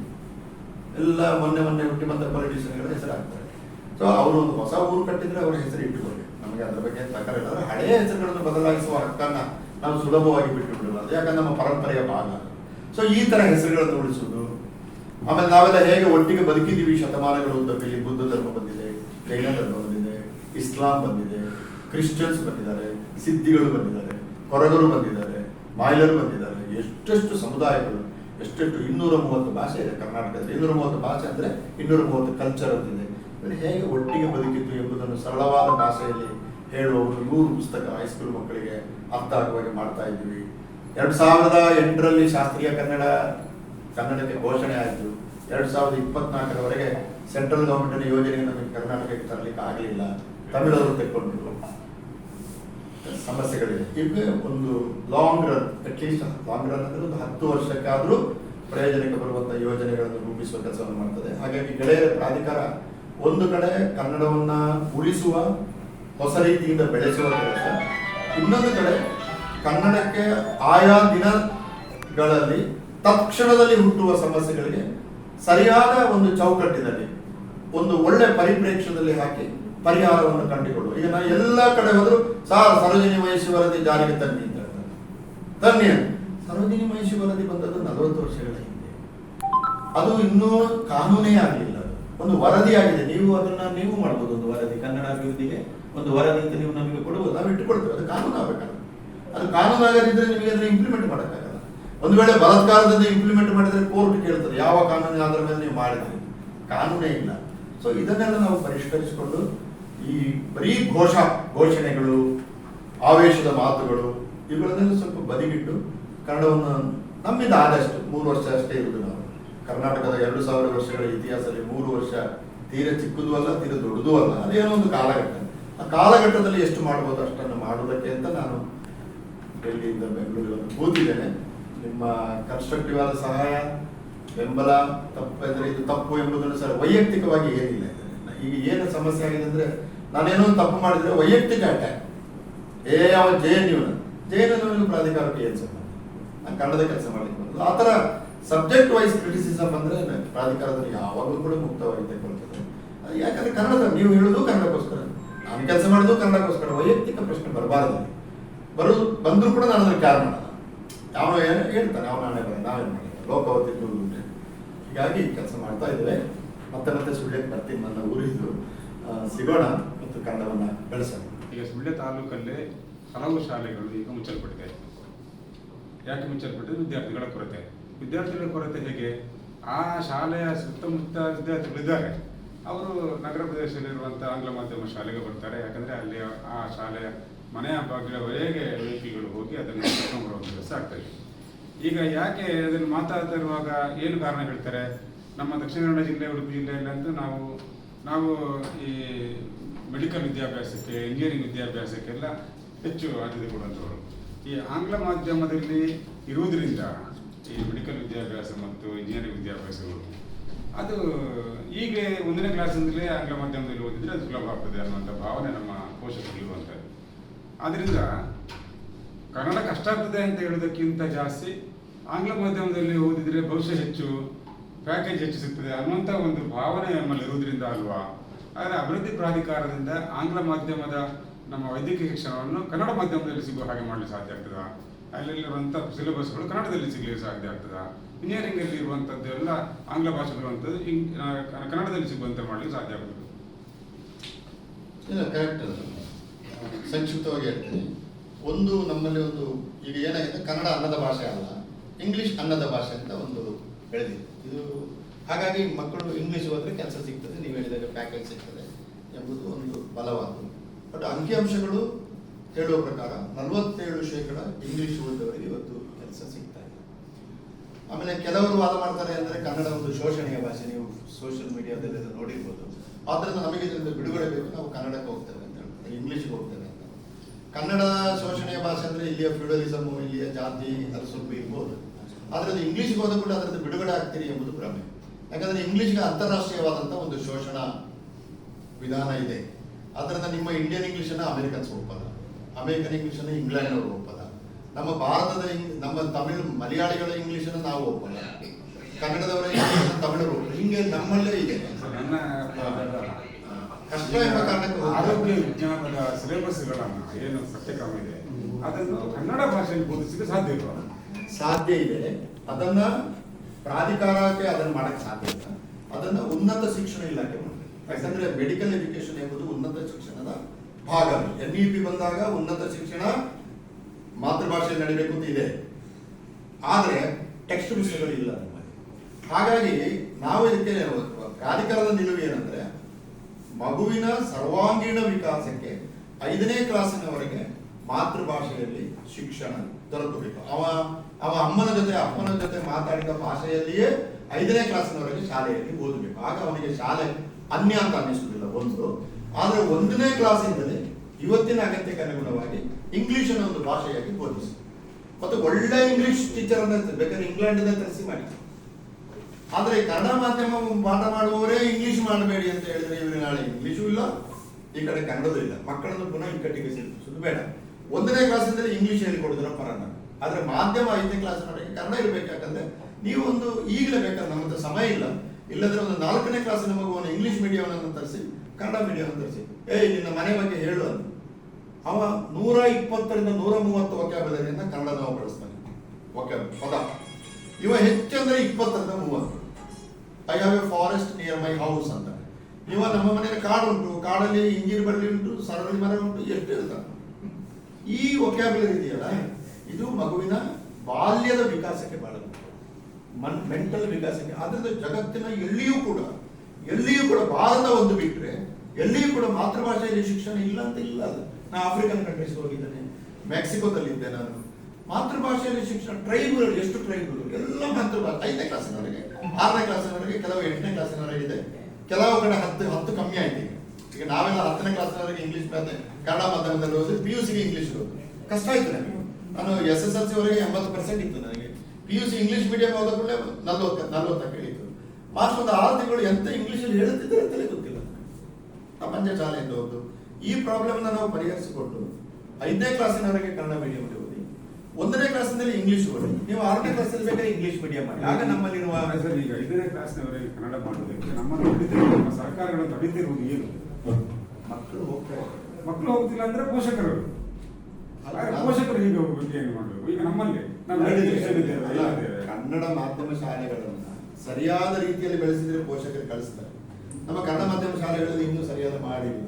ಎಲ್ಲ ಮೊನ್ನೆ ಮೊನ್ನೆ ಹುಟ್ಟಿ ಬಂದ ಪೊಲಿಟಿಷಿಯನ್ಗಳ ಹೆಸರು ಹಾಕ್ತಾರೆ. ಸೊ ಅವರು ಒಂದು ಹೊಸ ಊರು ಕಟ್ಟಿದ್ರೆ ಅವರ ಹೆಸರು ಇಟ್ಟುಕೊಳ್ಳಿ. ನಮಗೆ ಅದ್ರ ಬಗ್ಗೆ ತಕರ ಇಲ್ಲ. ಆದರೆ ಹಳೆಯ ಹೆಸರುಗಳನ್ನು ಬದಲಾಯಿಸುವ ಹಕ್ಕನ್ನ ನಾವು ಸುಲಭವಾಗಿ ಬಿಟ್ಟು ಯಾಕಂದ್ರೆ ನಮ್ಮ ಪರಂಪರೆಯ ಭಾಗ. ಸೊ ಈ ತರ ಹೆಸರುಗಳನ್ನು ಉಳಿಸುವುದು ಆಮೇಲೆ ನಾವೆಲ್ಲ ಹೇಗೆ ಒಟ್ಟಿಗೆ ಬದುಕಿದ್ದೀವಿ? ಶತಮಾನಗಳು ಇಲ್ಲಿ ಬುದ್ಧ ಧರ್ಮ ಬಂದಿದೆ, ಜೈನ ಧರ್ಮ ಬಂದಿದೆ, ಇಸ್ಲಾಂ ಬಂದಿದೆ, ಕ್ರಿಶ್ಚಿಯನ್ಸ್ ಬಂದಿದ್ದಾರೆ, ಸಿದ್ಧಿಗಳು ಬಂದಿದ್ದಾರೆ. ಕೊರಗರು ಬಂದಿದ್ದಾರೆ, ಮಾಯ್ಲರು ಬಂದಿದ್ದಾರೆ, ಎಷ್ಟೆಷ್ಟು ಸಮುದಾಯಗಳು, ಎಷ್ಟೆಷ್ಟು ಇನ್ನೂರ ಮೂವತ್ತು ಭಾಷೆ ಇದೆ ಕರ್ನಾಟಕದಲ್ಲಿ. ಇನ್ನೂರ ಮೂವತ್ತು ಭಾಷೆ ಅಂದರೆ ಇನ್ನೂರ ಮೂವತ್ತು ಕಲ್ಚರ್ ಅಂತಿದೆ ಹೇಗೆ ಒಟ್ಟಿಗೆ ಬದುಕಿತ್ತು ಎಂಬುದನ್ನು ಸರಳವಾದ ಭಾಷೆಯಲ್ಲಿ ಹೇಳುವ ಒಂದು ಪುಸ್ತಕ ಹೈಸ್ಕೂಲ್ ಮಕ್ಕಳಿಗೆ ಅರ್ಥ ಆಗುವಾಗೆ ಮಾಡ್ತಾ ಇದ್ವಿ ಎರಡು ಸಾವಿರದ ಎಂಟರಲ್ಲಿ ಶಾಸ್ತ್ರೀಯ ಕನ್ನಡ, ಕನ್ನಡಕ್ಕೆ ಘೋಷಣೆ ಆಯಿತು. ಎರಡು ಸಾವಿರದ ಇಪ್ಪತ್ನಾಲ್ಕರವರೆಗೆ ಸೆಂಟ್ರಲ್ ಗೌರ್ಮೆಂಟಿನ ಯೋಜನೆಗೆ ನಮಗೆ ಕರ್ನಾಟಕಕ್ಕೆ ತರಲಿಕ್ಕೆ ಆಗಲಿಲ್ಲ. ತಮಿಳವರು ತೆಕ್ಕೊಂಡ್ರು ಸಮಸ್ಯೆಗಳಿವೆ. ಈಗ ಒಂದು long run at least long run ಅಂದ್ರೆ ಒಂದು ಹತ್ತು ವರ್ಷಕ್ಕಾದರೂ ಪ್ರಯೋಜನಕ್ಕೆ ಬರುವಂತಹ ಯೋಜನೆಗಳನ್ನು ರೂಪಿಸುವ ಕೆಲಸವನ್ನು ಮಾಡ್ತದೆ. ಹಾಗಾಗಿ ಗೆಳೆಯರ ಪ್ರಾಧಿಕಾರ ಒಂದು ಕಡೆ ಕನ್ನಡವನ್ನ ಉಳಿಸುವ ಹೊಸ ರೀತಿಯಿಂದ ಬೆಳೆಸುವ ಕೆಲಸ. ಇನ್ನೊಂದು ಕಡೆ ಕನ್ನಡಕ್ಕೆ ಆಯಾ ದಿನಗಳಲ್ಲಿ ತಕ್ಷಣದಲ್ಲಿ ಹುಟ್ಟುವ ಸಮಸ್ಯೆಗಳಿಗೆ ಸರಿಯಾದ ಒಂದು ಚೌಕಟ್ಟಿನಲ್ಲಿ, ಒಂದು ಒಳ್ಳೆ ಪರಿಪ್ರೇಕ್ಷ್ಯದಲ್ಲಿ ಹಾಕಿ ಪರಿಹಾರವನ್ನು ಕಂಡುಕೊಳ್ಳುವ. ಈಗ ನಾವು ಎಲ್ಲ ಕಡೆ ಹೋದರೂ, ಸಾರ್, ಸರೋಜಿನಿ ವಯಸ್ಸು ವರದಿ ಜಾರಿಗೆ ತನ್ನಿ ಅಂತ ಹೇಳ್ತಾರೆ. ತನ್ನಿ. ಸರೋಜಿನಿ ವಯಸ್ಸು ವರದಿ ಬಂದದ್ದು ನಲವತ್ತು ವರ್ಷಗಳ ಹಿಂದೆ. ಅದು ಇನ್ನೂ ಕಾನೂನೇ ಆಗಲಿಲ್ಲ ಒಂದು ವರದಿ ಆಗಿದೆ. ನೀವು ಅದನ್ನ, ನೀವು ಮಾಡ್ಬೋದು ಒಂದು ವರದಿ. ಕನ್ನಡ ಅಭಿವೃದ್ಧಿಗೆ ಒಂದು ವರದಿ ಅಂತ ನೀವು ನಮಗೆ ಕೊಡಬಹುದು ನಾವು ಇಟ್ಟುಕೊಳ್ತೇವೆ. ಅದು ಕಾನೂನು ಆಗಬೇಕಲ್ಲ ಅದು ಕಾನೂನು ಆಗದಿದ್ರೆ ನಿಮಗೆ ಅದನ್ನ ಇಂಪ್ಲಿಮೆಂಟ್ ಮಾಡೋಕ್ಕಾಗಲ್ಲ. ಒಂದು ವೇಳೆ ಬಲಾತ್ಕಾರದಿಂದ ಇಂಪ್ಲಿಮೆಂಟ್ ಮಾಡಿದರೆ ಕೋರ್ಟ್ ಕೇಳ್ತಾರೆ ಯಾವ ಕಾನೂನಿನ ಅದರ ಮೇಲೆ ನೀವು ಮಾಡಿದ್ರಿ? ಕಾನೂನೇ ಇಲ್ಲ. ಸೊ ಇದನ್ನೆಲ್ಲ ನಾವು ಪರಿಷ್ಕರಿಸಿಕೊಂಡು ಈ ಬರೀ ಘೋಷ, ಘೋಷಣೆಗಳು, ಆವೇಶದ ಮಾತುಗಳು, ಇವುಗಳನ್ನೆಲ್ಲ ಸ್ವಲ್ಪ ಬದಿಗಿಟ್ಟು ಕನ್ನಡವನ್ನು ನಮ್ಮಿಂದ ಆದಷ್ಟು ಮೂರು ವರ್ಷ ಅಷ್ಟೇ ಇರುವುದು ನಾವು. ಕರ್ನಾಟಕದ ಎರಡು ಸಾವಿರ ವರ್ಷಗಳ ಇತಿಹಾಸದಲ್ಲಿ ಮೂರು ವರ್ಷ ತೀರ ಚಿಕ್ಕದೂ ಅಲ್ಲ, ತೀರ ದೊಡ್ಡದೂ ಅಲ್ಲ ಅದೇನೋ ಒಂದು ಕಾಲಘಟ್ಟ ಆ ಕಾಲಘಟ್ಟದಲ್ಲಿ ಎಷ್ಟು ಮಾಡ್ಬೋದು ಅಷ್ಟನ್ನು ಮಾಡುವುದಕ್ಕೆ ಅಂತ ನಾನು ಡೆಲ್ಲಿಯಿಂದ ಬೆಂಗಳೂರಿನಲ್ಲಿ ಕೂತಿದ್ದೇನೆ. ನಿಮ್ಮ ಕನ್ಸ್ಟ್ರಕ್ಟಿವ್ ಆದ ಸಹಾಯ, ಬೆಂಬಲ, ತಪ್ಪು ಅಂದರೆ ಇದು ತಪ್ಪು ಎಂಬುದನ್ನು ಸರ್ ವೈಯಕ್ತಿಕವಾಗಿ ಏನಿಲ್ಲ. ಈಗ ಏನು ಸಮಸ್ಯೆ ಆಗಿದೆ ಅಂದ್ರೆ ನಾನೇನೋ ತಪ್ಪು ಮಾಡಿದ್ರೆ ವೈಯಕ್ತಿಕ ಅಟ್ಯಾಕ್ ಏ ಅವ J N U J N U ಪ್ರಾಧಿಕಾರಕ್ಕೆ ಏನು ನಾನು ಕನ್ನಡದ ಕೆಲಸ ಮಾಡಲಿಕ್ಕೆ ಬಂದದ್ದು ಆ ಥರ ಸಬ್ಜೆಕ್ಟ್ ವೈಸ್ ಕ್ರಿಟಿಸಿಸಮ್ ಅಂದರೆ ಪ್ರಾಧಿಕಾರದಲ್ಲಿ ಯಾವಾಗಲೂ ಕೂಡ ಮುಕ್ತವಾಗಿ ತೆಗೊಳ್ತದೆ ಯಾಕಂದರೆ ಕನ್ನಡದ ನೀವು ಹೇಳೋದು ಕನ್ನಡಕ್ಕೋಸ್ಕರ. ನಾನು ಕೆಲಸ ಮಾಡೋದು ಕನ್ನಡಕ್ಕೋಸ್ಕರ. ವೈಯಕ್ತಿಕ ಪ್ರಶ್ನೆ ಬರಬಾರದು. ಬರೋದು ಬಂದರೂ ಕೂಡ ನಾನು ಅದಕ್ಕೆ ಕಾರಣ ಯಾವ ಏನು ಹೇಳ್ತಾನೆ, ಅವನು ನಾನೇ ಬರ ನಾವೇನು ಮಾಡಿಲ್ಲ ಲೋಕವತಿ ಉಂಟೆ ಹೀಗಾಗಿ ಕೆಲಸ ಮಾಡ್ತಾ ಇದ್ದೇವೆ. ಮತ್ತೆ ಮತ್ತೆ ಸುಳ್ಯಕ್ಕೆ ಬರ್ತೀನಿ, ನನ್ನ ಊರಿದ್ದು ಸಿಗೋಣ. ಮತ್ತು ಕನ್ನಡವನ್ನು ಬೆಳೆಸಬೇಕು ಈಗ ಸುಳ್ಯ ತಾಲೂಕಲ್ಲಿ ಹಲವು ಶಾಲೆಗಳು ಈಗ ಮುಚ್ಚಲ್ಪಟ್ಟಿದೆ. ಯಾಕೆ ಮುಚ್ಚಲ್ಪಟ್ಟಿದೆ? ವಿದ್ಯಾರ್ಥಿಗಳ ಕೊರತೆ. ವಿದ್ಯಾರ್ಥಿಗಳ ಕೊರತೆ ಹೇಗೆ? ಆ ಶಾಲೆಯ ಸುತ್ತಮುತ್ತ ವಿದ್ಯಾರ್ಥಿಗಳಿದ್ದಾರೆ. ಅವರು ನಗರ ಪ್ರದೇಶದಲ್ಲಿರುವಂಥ ಆಂಗ್ಲ ಮಾಧ್ಯಮ ಶಾಲೆಗೆ ಬರ್ತಾರೆ. ಯಾಕಂದ್ರೆ ಅಲ್ಲಿ ಆ ಶಾಲೆಯ ಮನೆಯ ಬಾಗಿಲವರೆಗೆ ವೆಹಿಕಲ್ಗಳು ಹೋಗಿ ಅದನ್ನು ಕರ್ಕೊಂಡು ಬರುವ ಕೆಲಸ ಆಗ್ತದೆ ಈಗ ಯಾಕೆ ಅದನ್ನು ಮಾತಾಡ್ತಾ ಇರುವಾಗ ಏನು ಕಾರಣ ಹೇಳ್ತಾರೆ? ನಮ್ಮ ದಕ್ಷಿಣ ಕನ್ನಡ ಜಿಲ್ಲೆ, ಉಡುಪಿ ಜಿಲ್ಲೆಯಲ್ಲಿ ಅಂತೂ ನಾವು ನಾವು ಈ ಮೆಡಿಕಲ್ ವಿದ್ಯಾಭ್ಯಾಸಕ್ಕೆ ಇಂಜಿನಿಯರಿಂಗ್ ವಿದ್ಯಾಭ್ಯಾಸಕ್ಕೆಲ್ಲ ಹೆಚ್ಚು ಆದ್ಯತೆ ಕೊಡುವಂಥವರು. ಈ ಆಂಗ್ಲ ಮಾಧ್ಯಮದಲ್ಲಿ ಇರುವುದರಿಂದ ಈ ಮೆಡಿಕಲ್ ವಿದ್ಯಾಭ್ಯಾಸ ಮತ್ತು ಇಂಜಿನಿಯರಿಂಗ್ ವಿದ್ಯಾಭ್ಯಾಸಗಳು, ಅದು ಈಗ ಒಂದನೇ ಕ್ಲಾಸಿಂದಲೇ ಆಂಗ್ಲ ಮಾಧ್ಯಮದಲ್ಲಿ ಓದಿದರೆ ಅದು ಸುಲಭ ಆಗ್ತದೆ ಅನ್ನುವಂಥ ಭಾವನೆ ನಮ್ಮ ಪೋಷಕರಿರುವಂಥದ್ದು ಆದ್ದರಿಂದ ಕನ್ನಡ ಕಷ್ಟ ಆಗ್ತದೆ ಅಂತ ಹೇಳೋದಕ್ಕಿಂತ ಜಾಸ್ತಿ ಆಂಗ್ಲ ಮಾಧ್ಯಮದಲ್ಲಿ ಓದಿದರೆ ಭವಿಷ್ಯ ಹೆಚ್ಚು ಪ್ಯಾಕೇಜ್ ಹೆಚ್ಚು ಸಿಗ್ತದೆ ಅನ್ನುವಂಥ ಒಂದು ಭಾವನೆ ನಮ್ಮಲ್ಲಿ ಇರುವುದರಿಂದ ಅಲ್ವಾ? ಆದರೆ ಅಭಿವೃದ್ಧಿ ಪ್ರಾಧಿಕಾರದಿಂದ ಆಂಗ್ಲ ಮಾಧ್ಯಮದ ನಮ್ಮ ವೈದ್ಯಕೀಯ ಶಿಕ್ಷಣವನ್ನು ಕನ್ನಡ ಮಾಧ್ಯಮದಲ್ಲಿ ಸಿಗುವ ಹಾಗೆ ಮಾಡಲು ಸಾಧ್ಯ ಆಗ್ತದ? ಅಲ್ಲಿರುವಂಥ ಸಿಲೆಬಸ್ಗಳು ಕನ್ನಡದಲ್ಲಿ ಸಿಗಲಿಕ್ಕೆ ಸಾಧ್ಯ ಆಗ್ತದ? ಇಂಜಿನಿಯರಿಂಗ್ ಅಲ್ಲಿ ಇರುವಂಥದ್ದು ಎಲ್ಲ ಆಂಗ್ಲ ಭಾಷೆ ಇಂಗ್- ಕನ್ನಡದಲ್ಲಿ ಸಿಗುವಂತೆ ಮಾಡಲಿಕ್ಕೆ ಸಾಧ್ಯ ಆಗ್ತದೆ. ಕರೆಕ್ಟ್ ಸಂಕ್ಷಿಪ್ತವಾಗಿ ಹೇಳ್ತೀನಿ. ಒಂದು ನಮ್ಮಲ್ಲಿ ಒಂದು, ಈಗ ಏನಾಗಿದೆ? ಕನ್ನಡ ಅನ್ನದ ಭಾಷೆ ಅಲ್ಲ, ಇಂಗ್ಲಿಷ್ ಅನ್ನದ ಭಾಷೆ ಅಂತ ಒಂದು ಬೆಳೆದಿದೆ. ಇದು, ಹಾಗಾಗಿ ಮಕ್ಕಳು ಇಂಗ್ಲಿಷ್ ಹೋದ್ರೆ ಕೆಲಸ ಸಿಗ್ತದೆ. ಹೇಳಿದಾಗ ಪ್ಯಾಕೇಜ್ ಸಿಗ್ತದೆ ಎಂಬುದು ಒಂದು ಬಲವಾದದ್ದು ಬಟ್ ಅಂಕಿಅಂಶಗಳು ಹೇಳುವ ಪ್ರಕಾರ ನಲವತ್ತೇಳು ಶೇಕಡ ಇಂಗ್ಲಿಷ್ ಓದಿದವರಿಗೆ ಇವತ್ತು ಕೆಲಸ ಸಿಗ್ತಾ ಇಲ್ಲ ಆಮೇಲೆ ಕೆಲವರು ವಾದ ಮಾಡ್ತಾರೆ ಅಂದರೆ ಕನ್ನಡ ಒಂದು ಶೋಷಣೆಯ ಭಾಷೆ, ನೀವು ಸೋಷಿಯಲ್ ಮೀಡಿಯಾದಲ್ಲೆಲ್ಲ ನೋಡಿರ್ಬೋದು. ಆದ್ದರಿಂದ ನಮಗೆ ಇದರಿಂದ ಬಿಡುಗಡೆ ಬೇಕು, ನಾವು ಕನ್ನಡಕ್ಕೆ ಹೋಗ್ತೇವೆ ಅಂತ ಹೇಳ್ತಾರೆ ಇಂಗ್ಲಿಷ್ಗೆ ಹೋಗ್ತೇವೆ ಅಂತ. ಕನ್ನಡ ಶೋಷಣೆಯ ಭಾಷೆ ಅಂದರೆ ಇಲ್ಲಿಯ ಫ್ಯೂಡಲಿಸಮ್ ಇಲ್ಲಿಯ ಜಾತಿ ಅದು ಸ್ವಲ್ಪ ಇರ್ಬೋದು. ಆದರೆ ಅದು ಇಂಗ್ಲಿಷ್ಗೆ ಹೋದ ಕೂಡ ಅದರಿಂದ ಬಿಡುಗಡೆ ಆಗ್ತೀರಿ ಎಂಬುದು ಭ್ರಮೆ. ಯಾಕಂದರೆ ಇಂಗ್ಲಿಷ್ಗೆ ಅಂತಾರಾಷ್ಟ್ರೀಯವಾದಂಥ ಒಂದು ಶೋಷಣ ವಿಧಾನ ಇದೆ. ಅದರಿಂದ ನಿಮ್ಮ ಇಂಡಿಯನ್ ಇಂಗ್ಲೀಷನ್ನು ಅಮೆರಿಕನ್ಸ್ ಒಪ್ಪದ ಅಮೆರಿಕನ್ ಇಂಗ್ಲಿಷನ್ನು ಇಂಗ್ಲೆಂಡ್ನವರು ಒಪ್ಪದ ನಮ್ಮ ಭಾರತದ ನಮ್ಮ ತಮಿಳು ಮಲಯಾಳಿಗಳ ಇಂಗ್ಲೀಷನ್ನು ನಾವು ಒಪ್ಪಲ್ಲ ಕನ್ನಡದವರ ಇಂಗ್ಲಿಷ್ ತಮಿಳರು ಹಿಂಗೆ ನಮ್ಮಲ್ಲೇ ಇದೆ. ಕಷ್ಟ ಎಂಬ ಕಾರಣಕ್ಕೆ. ಆರೋಗ್ಯ ವಿಜ್ಞಾನದ ಸಿಲೆಬಸ್ಗಳನ್ನು ಏನು ಪಠ್ಯಕ್ರಮ ಇದೆ ಅದನ್ನು ಕನ್ನಡ ಭಾಷೆಯಲ್ಲಿ ಬೋಧಿಸಲಿಕ್ಕೆ ಸಾಧ್ಯ ಇಲ್ಲ ಸಾಧ್ಯ ಇದೆ. ಅದನ್ನ ಪ್ರಾಧಿಕಾರಕ್ಕೆ ಅದನ್ನ ಮಾಡಕ್ಕೆ ಸಾಧ್ಯ ಇಲ್ಲ. ಅದನ್ನ ಉನ್ನತ ಶಿಕ್ಷಣ ಇಲಾಖೆ ಮಾಡಬೇಕು. ಯಾಕಂದ್ರೆ ಮೆಡಿಕಲ್ ಎಜುಕೇಶನ್ ಎಂಬುದು ಉನ್ನತ ಶಿಕ್ಷಣದ ಭಾಗ. ಎನ್ ಇ ಪಿ ಬಂದಾಗ ಉನ್ನತ ಶಿಕ್ಷಣ ಮಾತೃಭಾಷೆ ನಡಿಬೇಕು ಅಂತ ಇದೆ. ಆದರೆ ಟೆಕ್ಸ್ಟ್ ಪುಸ್ತಕಗಳು ಇಲ್ಲ ಹಾಗಾಗಿ ನಾವು ಇದಕ್ಕೆ ಪ್ರಾಧಿಕಾರದ ನಿಲುವು ಏನಂದ್ರೆ ಮಗುವಿನ ಸರ್ವಾಂಗೀಣ ವಿಕಾಸಕ್ಕೆ ಐದನೇ ಕ್ಲಾಸಿನವರೆಗೆ ಮಾತೃಭಾಷೆಯಲ್ಲಿ ಶಿಕ್ಷಣ ದೊರಕಬೇಕು. ಅವ ಅವ ಅಮ್ಮನ ಜೊತೆ, ಅಪ್ಪನ ಜೊತೆ ಮಾತಾಡಿದ ಭಾಷೆಯಲ್ಲಿಯೇ ಐದನೇ ಕ್ಲಾಸ್ನವರೆಗೆ ಶಾಲೆಯಲ್ಲಿ ಓದಬೇಕು. ಆಗ ಅವನಿಗೆ ಶಾಲೆ ಅನ್ಯ ಅಂತ ಅನ್ನಿಸುವುದಿಲ್ಲ ಒಂದು. ಆದರೆ ಒಂದನೇ ಕ್ಲಾಸಿಂದಲೇ ಇವತ್ತಿನ ಅಗತ್ಯಕ್ಕೆ ಅನುಗುಣವಾಗಿ ಇಂಗ್ಲಿಷ್ ಅನ್ನು ಒಂದು ಭಾಷೆಯಾಗಿ ಬೋಧಿಸಿ ಮತ್ತು ಒಳ್ಳೆ ಇಂಗ್ಲಿಷ್ ಟೀಚರ್ ಅಂತ ಬೇಕಾದ್ರೆ ಇಂಗ್ಲೆಂಡ್ ತರಿಸಿ ಮಾಡಿ. ಆದರೆ ಕನ್ನಡ ಮಾಧ್ಯಮ ಪಾಠ ಮಾಡುವವರೇ ಇಂಗ್ಲಿಷ್ ಮಾಡಬೇಡಿ ಅಂತ ಹೇಳಿದ್ರೆ ಇವರು ನಾಳೆ ಇಂಗ್ಲಿಷು ಇಲ್ಲ, ಈ ಕಡೆ ಕನ್ನಡದೂ ಇಲ್ಲ. ಮಕ್ಕಳನ್ನು ಪುನಃ ಇಕ್ಕಟ್ಟಿಗೆ ಸೇರಿಸುವುದು ಬೇಡ. ಒಂದನೇ ಕ್ಲಾಸಿಂದಲೇ ಇಂಗ್ಲಿಷ್ ಹೇಳಿಕೊಡಿದ್ರೆ ಪರ ನಾನು ಆದ್ರೆ ಮಾಧ್ಯಮ ಐದನೇ ಕ್ಲಾಸ್ನವರೆಗೆ ಕನ್ನಡ ಇರಬೇಕು. ಯಾಕಂದ್ರೆ ನೀವು ಒಂದು ಈಗಲೇ ಬೇಕಾದ್ರೆ ನಮ್ಮ ಸಮಯ ಇಲ್ಲ. ಇಲ್ಲದ್ರೆ ಒಂದು ನಾಲ್ಕನೇ ಕ್ಲಾಸಿನ ಮಗುವನ್ನು ಇಂಗ್ಲಿಷ್ ಮೀಡಿಯಂ ತರಿಸಿ, ಕನ್ನಡ ಮೀಡಿಯಂ ತರಿಸಿ. ಏಯ್, ನಿನ್ನ ಮನೆ ಬಗ್ಗೆ ಹೇಳು ಅಂತ. ಅವ ನೂರ ಇಪ್ಪತ್ತರಿಂದ ನೂರ ಮೂವತ್ತು ವಕ್ಯಾಬಲರಿಯಿಂದ ಕನ್ನಡ ನಾವು ಬಳಸ್ತಾನೆ. ಓಕೆ ಪದ. ಇವ ಹೆಚ್ಚಂದ್ರೆ ಇಪ್ಪತ್ತರಿಂದ ಮೂವತ್ತು. I have a forest near my house ಅಂತ. ಇವ ನಮ್ಮ ಮನೆಯಲ್ಲಿ ಕಾಡು ಉಂಟು. ಕಾಡಲ್ಲಿ ಇಂಜಿನ್ ಬರಲಿ ಉಂಟು ಸರಳಿ ಮರ ಉಂಟು, ಎಷ್ಟು ಇರ್ತಾರೆ ಈ ವೊಕ್ಯಾಬುಲರಿ ಇದೆಯಲ್ಲ ಇದು ಮಗುವಿನ ಬಾಲ್ಯದ ವಿಕಾಸಕ್ಕೆ ಬಹಳ ಮನ್ ಮೆಂಟಲ್ ವಿಕಾಸಕ್ಕೆ. ಆದ್ರಿಂದ ಜಗತ್ತಿನ ಎಲ್ಲಿಯೂ ಕೂಡ ಎಲ್ಲಿಯೂ ಕೂಡ ಭಾರತ ಒಂದು ಬಿಟ್ಟರೆ ಎಲ್ಲಿಯೂ ಕೂಡ ಮಾತೃಭಾಷೆಯಲ್ಲಿ ಶಿಕ್ಷಣ ಇಲ್ಲ ಅಂತ ಇಲ್ಲ ಅದು. ನಾ ಆಫ್ರಿಕನ್ ಕಂಟ್ರೀಸ್ ಹೋಗಿದ್ದೇನೆ, ಮೆಕ್ಸಿಕೋದಲ್ಲಿದ್ದೆ ನಾನು. ಮಾತೃಭಾಷೆಯಲ್ಲಿ ಶಿಕ್ಷಣ ಟ್ರೈಬ್ಗಳು ಎಷ್ಟು ಟ್ರೈಬ್ಗಳು ಎಲ್ಲ ಮಾತೃಭಾಷೆ, ಐದನೇ ಕ್ಲಾಸಿನವರೆಗೆ ಆರನೇ ಕ್ಲಾಸಿನವರೆಗೆ ಕೆಲವು ಎಂಟನೇ ಕ್ಲಾಸಿನವರೆಗೆ ಇದೆ. ಕೆಲವು ಕಡೆ ಹತ್ತು ಹತ್ತು ಕಮ್ಮಿ ಆಯ್ತು. ಈಗ. ನಾವೆಲ್ಲ ಹತ್ತನೇ ಕ್ಲಾಸಿನವರೆಗೆ ಇಂಗ್ಲಿಷ್ ಕನ್ನಡ ಮಾಧ್ಯಮದಲ್ಲಿ ಹೋದ್ರೆ ಪಿ ಯು ಸಿಗೆ ಇಂಗ್ಲಿಷ್ ಕಷ್ಟ ಆಯ್ತು ನನಗೆ ನಾನು ಎಸ್ ಎಸ್ ಎಲ್ ಸಿ ವರೆಗೆ ಎಂಬತ್ತು ಪರ್ಸೆಂಟ್ ಇತ್ತು ನನಗೆ. P U C English medium ಹೋದ ಕೂಡಲೇ ನಲ್ವತ್ತು ನಲ್ವತ್ತಕ್ಕೆ ಇಳಿತು ಮಾತ್ರ ಒಂದು ಆರು ತಿಂಗಳು ಎಂತ ಇಂಗ್ಲಿಷಲ್ಲಿ ಹೇಳುತ್ತಿದ್ದರೆ ಅಂತಲೇ ಗೊತ್ತಿಲ್ಲ. ಪ್ರಪಂಚ ಶಾಲೆಯಿಂದ ಹೋದ್ದು. ಈ ಪ್ರಾಬ್ಲಮ್ನ ನಾವು ಪರಿಹರಿಸಿಕೊಟ್ಟು ಐದನೇ ಕ್ಲಾಸಿನವರೆಗೆ ಕನ್ನಡ ಮೀಡಿಯಂ ಓದಿ. ಒಂದನೇ ಕ್ಲಾಸಿನಲ್ಲಿ ಇಂಗ್ಲಿಷ್ ಓದಿ. ನೀವು ಆರನೇ ಕ್ಲಾಸಲ್ಲಿ ಬೇಕಾದ್ರೆ ಇಂಗ್ಲಿಷ್ ಮೀಡಿಯಂ ಮಾಡಿ. ಆಗ ನಮ್ಮಲ್ಲಿರುವ ಸರ್ ಈಗ ಐದನೇ ಕ್ಲಾಸ್ನವರೆಗೆ ಕನ್ನಡ ಮಾಡೋದಕ್ಕೆ ನಮ್ಮನ್ನು ತಡಿತಿರುವುದು ನಮ್ಮ ಸರ್ಕಾರಗಳು ತಡಿತಿರುವುದು ಏನು? ಮಕ್ಕಳು ಹೋಗ್ತಾರೆ ಮಕ್ಕಳು ಹೋಗ್ತಿಲ್ಲ ಅಂದ್ರೆ ಪೋಷಕರು. ಪೋಷಕರು ಹೀಗೆ ಹೋಗ್ಬೇಕು ಏನು ಮಾಡಬೇಕು? ಈಗ ನಮ್ಮಲ್ಲಿ ಇದ್ದೇವೆ ಕನ್ನಡ ಮಾಧ್ಯಮ ಶಾಲೆಗಳನ್ನ ಸರಿಯಾದ ರೀತಿಯಲ್ಲಿ ಬೆಳೆಸಿದ್ರೆ ಪೋಷಕರು ಕಳಿಸ್ತಾರೆ ನಮ್ಮ ಕನ್ನಡ ಮಾಧ್ಯಮ ಶಾಲೆಗಳಲ್ಲಿ ಇನ್ನೂ ಸರಿಯಾದ ಮಾಡಿಲ್ಲ.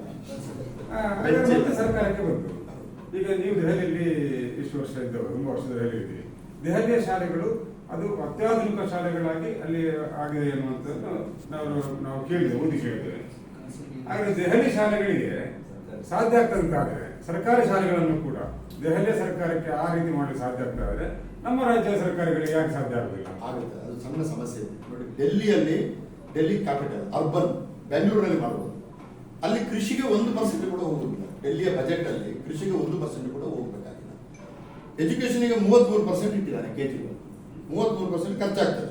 ಸರ್ಕಾರಕ್ಕೆ ಬಂತು ಈಗ ನೀವು ದೆಹಲಿಯಲ್ಲಿ ಇಷ್ಟು ವರ್ಷ ಇದ್ದವರು ತುಂಬ ವರ್ಷ ದೆಹಲಿ ಇದ್ದೀರಿ. ದೆಹಲಿಯ ಶಾಲೆಗಳು ಅದು ಅತ್ಯಾಧುನಿಕ ಶಾಲೆಗಳಾಗಿ ಅಲ್ಲಿ ಆಗಿದೆ ಅನ್ನುವಂಥದ್ದು ನಾವು ನಾವು ಕೇಳಿದೆ ಓದಿ ಕೇಳಿದ್ದೇವೆ. ಆದರೆ ದೆಹಲಿ ಶಾಲೆಗಳಿಗೆ ಸಾಧ್ಯ ಆಗ್ತದಂತಾದ್ರೆ ಸರ್ಕಾರಿ ಶಾಲೆಗಳನ್ನು ಕೂಡ ದೆಹಲಿಯ ಸರ್ಕಾರಕ್ಕೆ ಆ ರೀತಿ ಮಾಡಲು ಸಾಧ್ಯ ಆಗ್ತಾ ಇದೆ. ನಮ್ಮ ರಾಜ್ಯ ಸರ್ಕಾರಗಳಿಗೆ ಯಾಕೆ ಸಾಧ್ಯ ಆಗುದಿಲ್ಲ? ಆಗುತ್ತೆ. ಅದು ಸಣ್ಣ ಸಮಸ್ಯೆ ಇದೆ. ನೋಡಿ ಡೆಲ್ಲಿಯಲ್ಲಿ ಡೆಲ್ಲಿ ಕ್ಯಾಪಿಟಲ್ ಅರ್ಬನ್ ಬೆಂಗಳೂರಿನಲ್ಲಿ ಮಾಡಬಹುದು ಅಲ್ಲಿ ಕೃಷಿಗೆ ಒಂದು ಪರ್ಸೆಂಟ್ ಕೂಡ ಹೋಗುದಿಲ್ಲ. ಡೆಲ್ಲಿಯ ಬಜೆಟ್ ಅಲ್ಲಿ ಕೃಷಿಗೆ ಒಂದು ಪರ್ಸೆಂಟ್ ಕೂಡ ಹೋಗಬೇಕಾಗಿಲ್ಲ. ಎಜುಕೇಶನ್ಗೆ ಮೂವತ್ಮೂರು ಪರ್ಸೆಂಟ್ ಇಟ್ಟಿದ್ದಾರೆ ಕೆ ಜಿ ಮೂವತ್ಮೂರು ಪರ್ಸೆಂಟ್ ಖರ್ಚಾಗ್ತದೆ.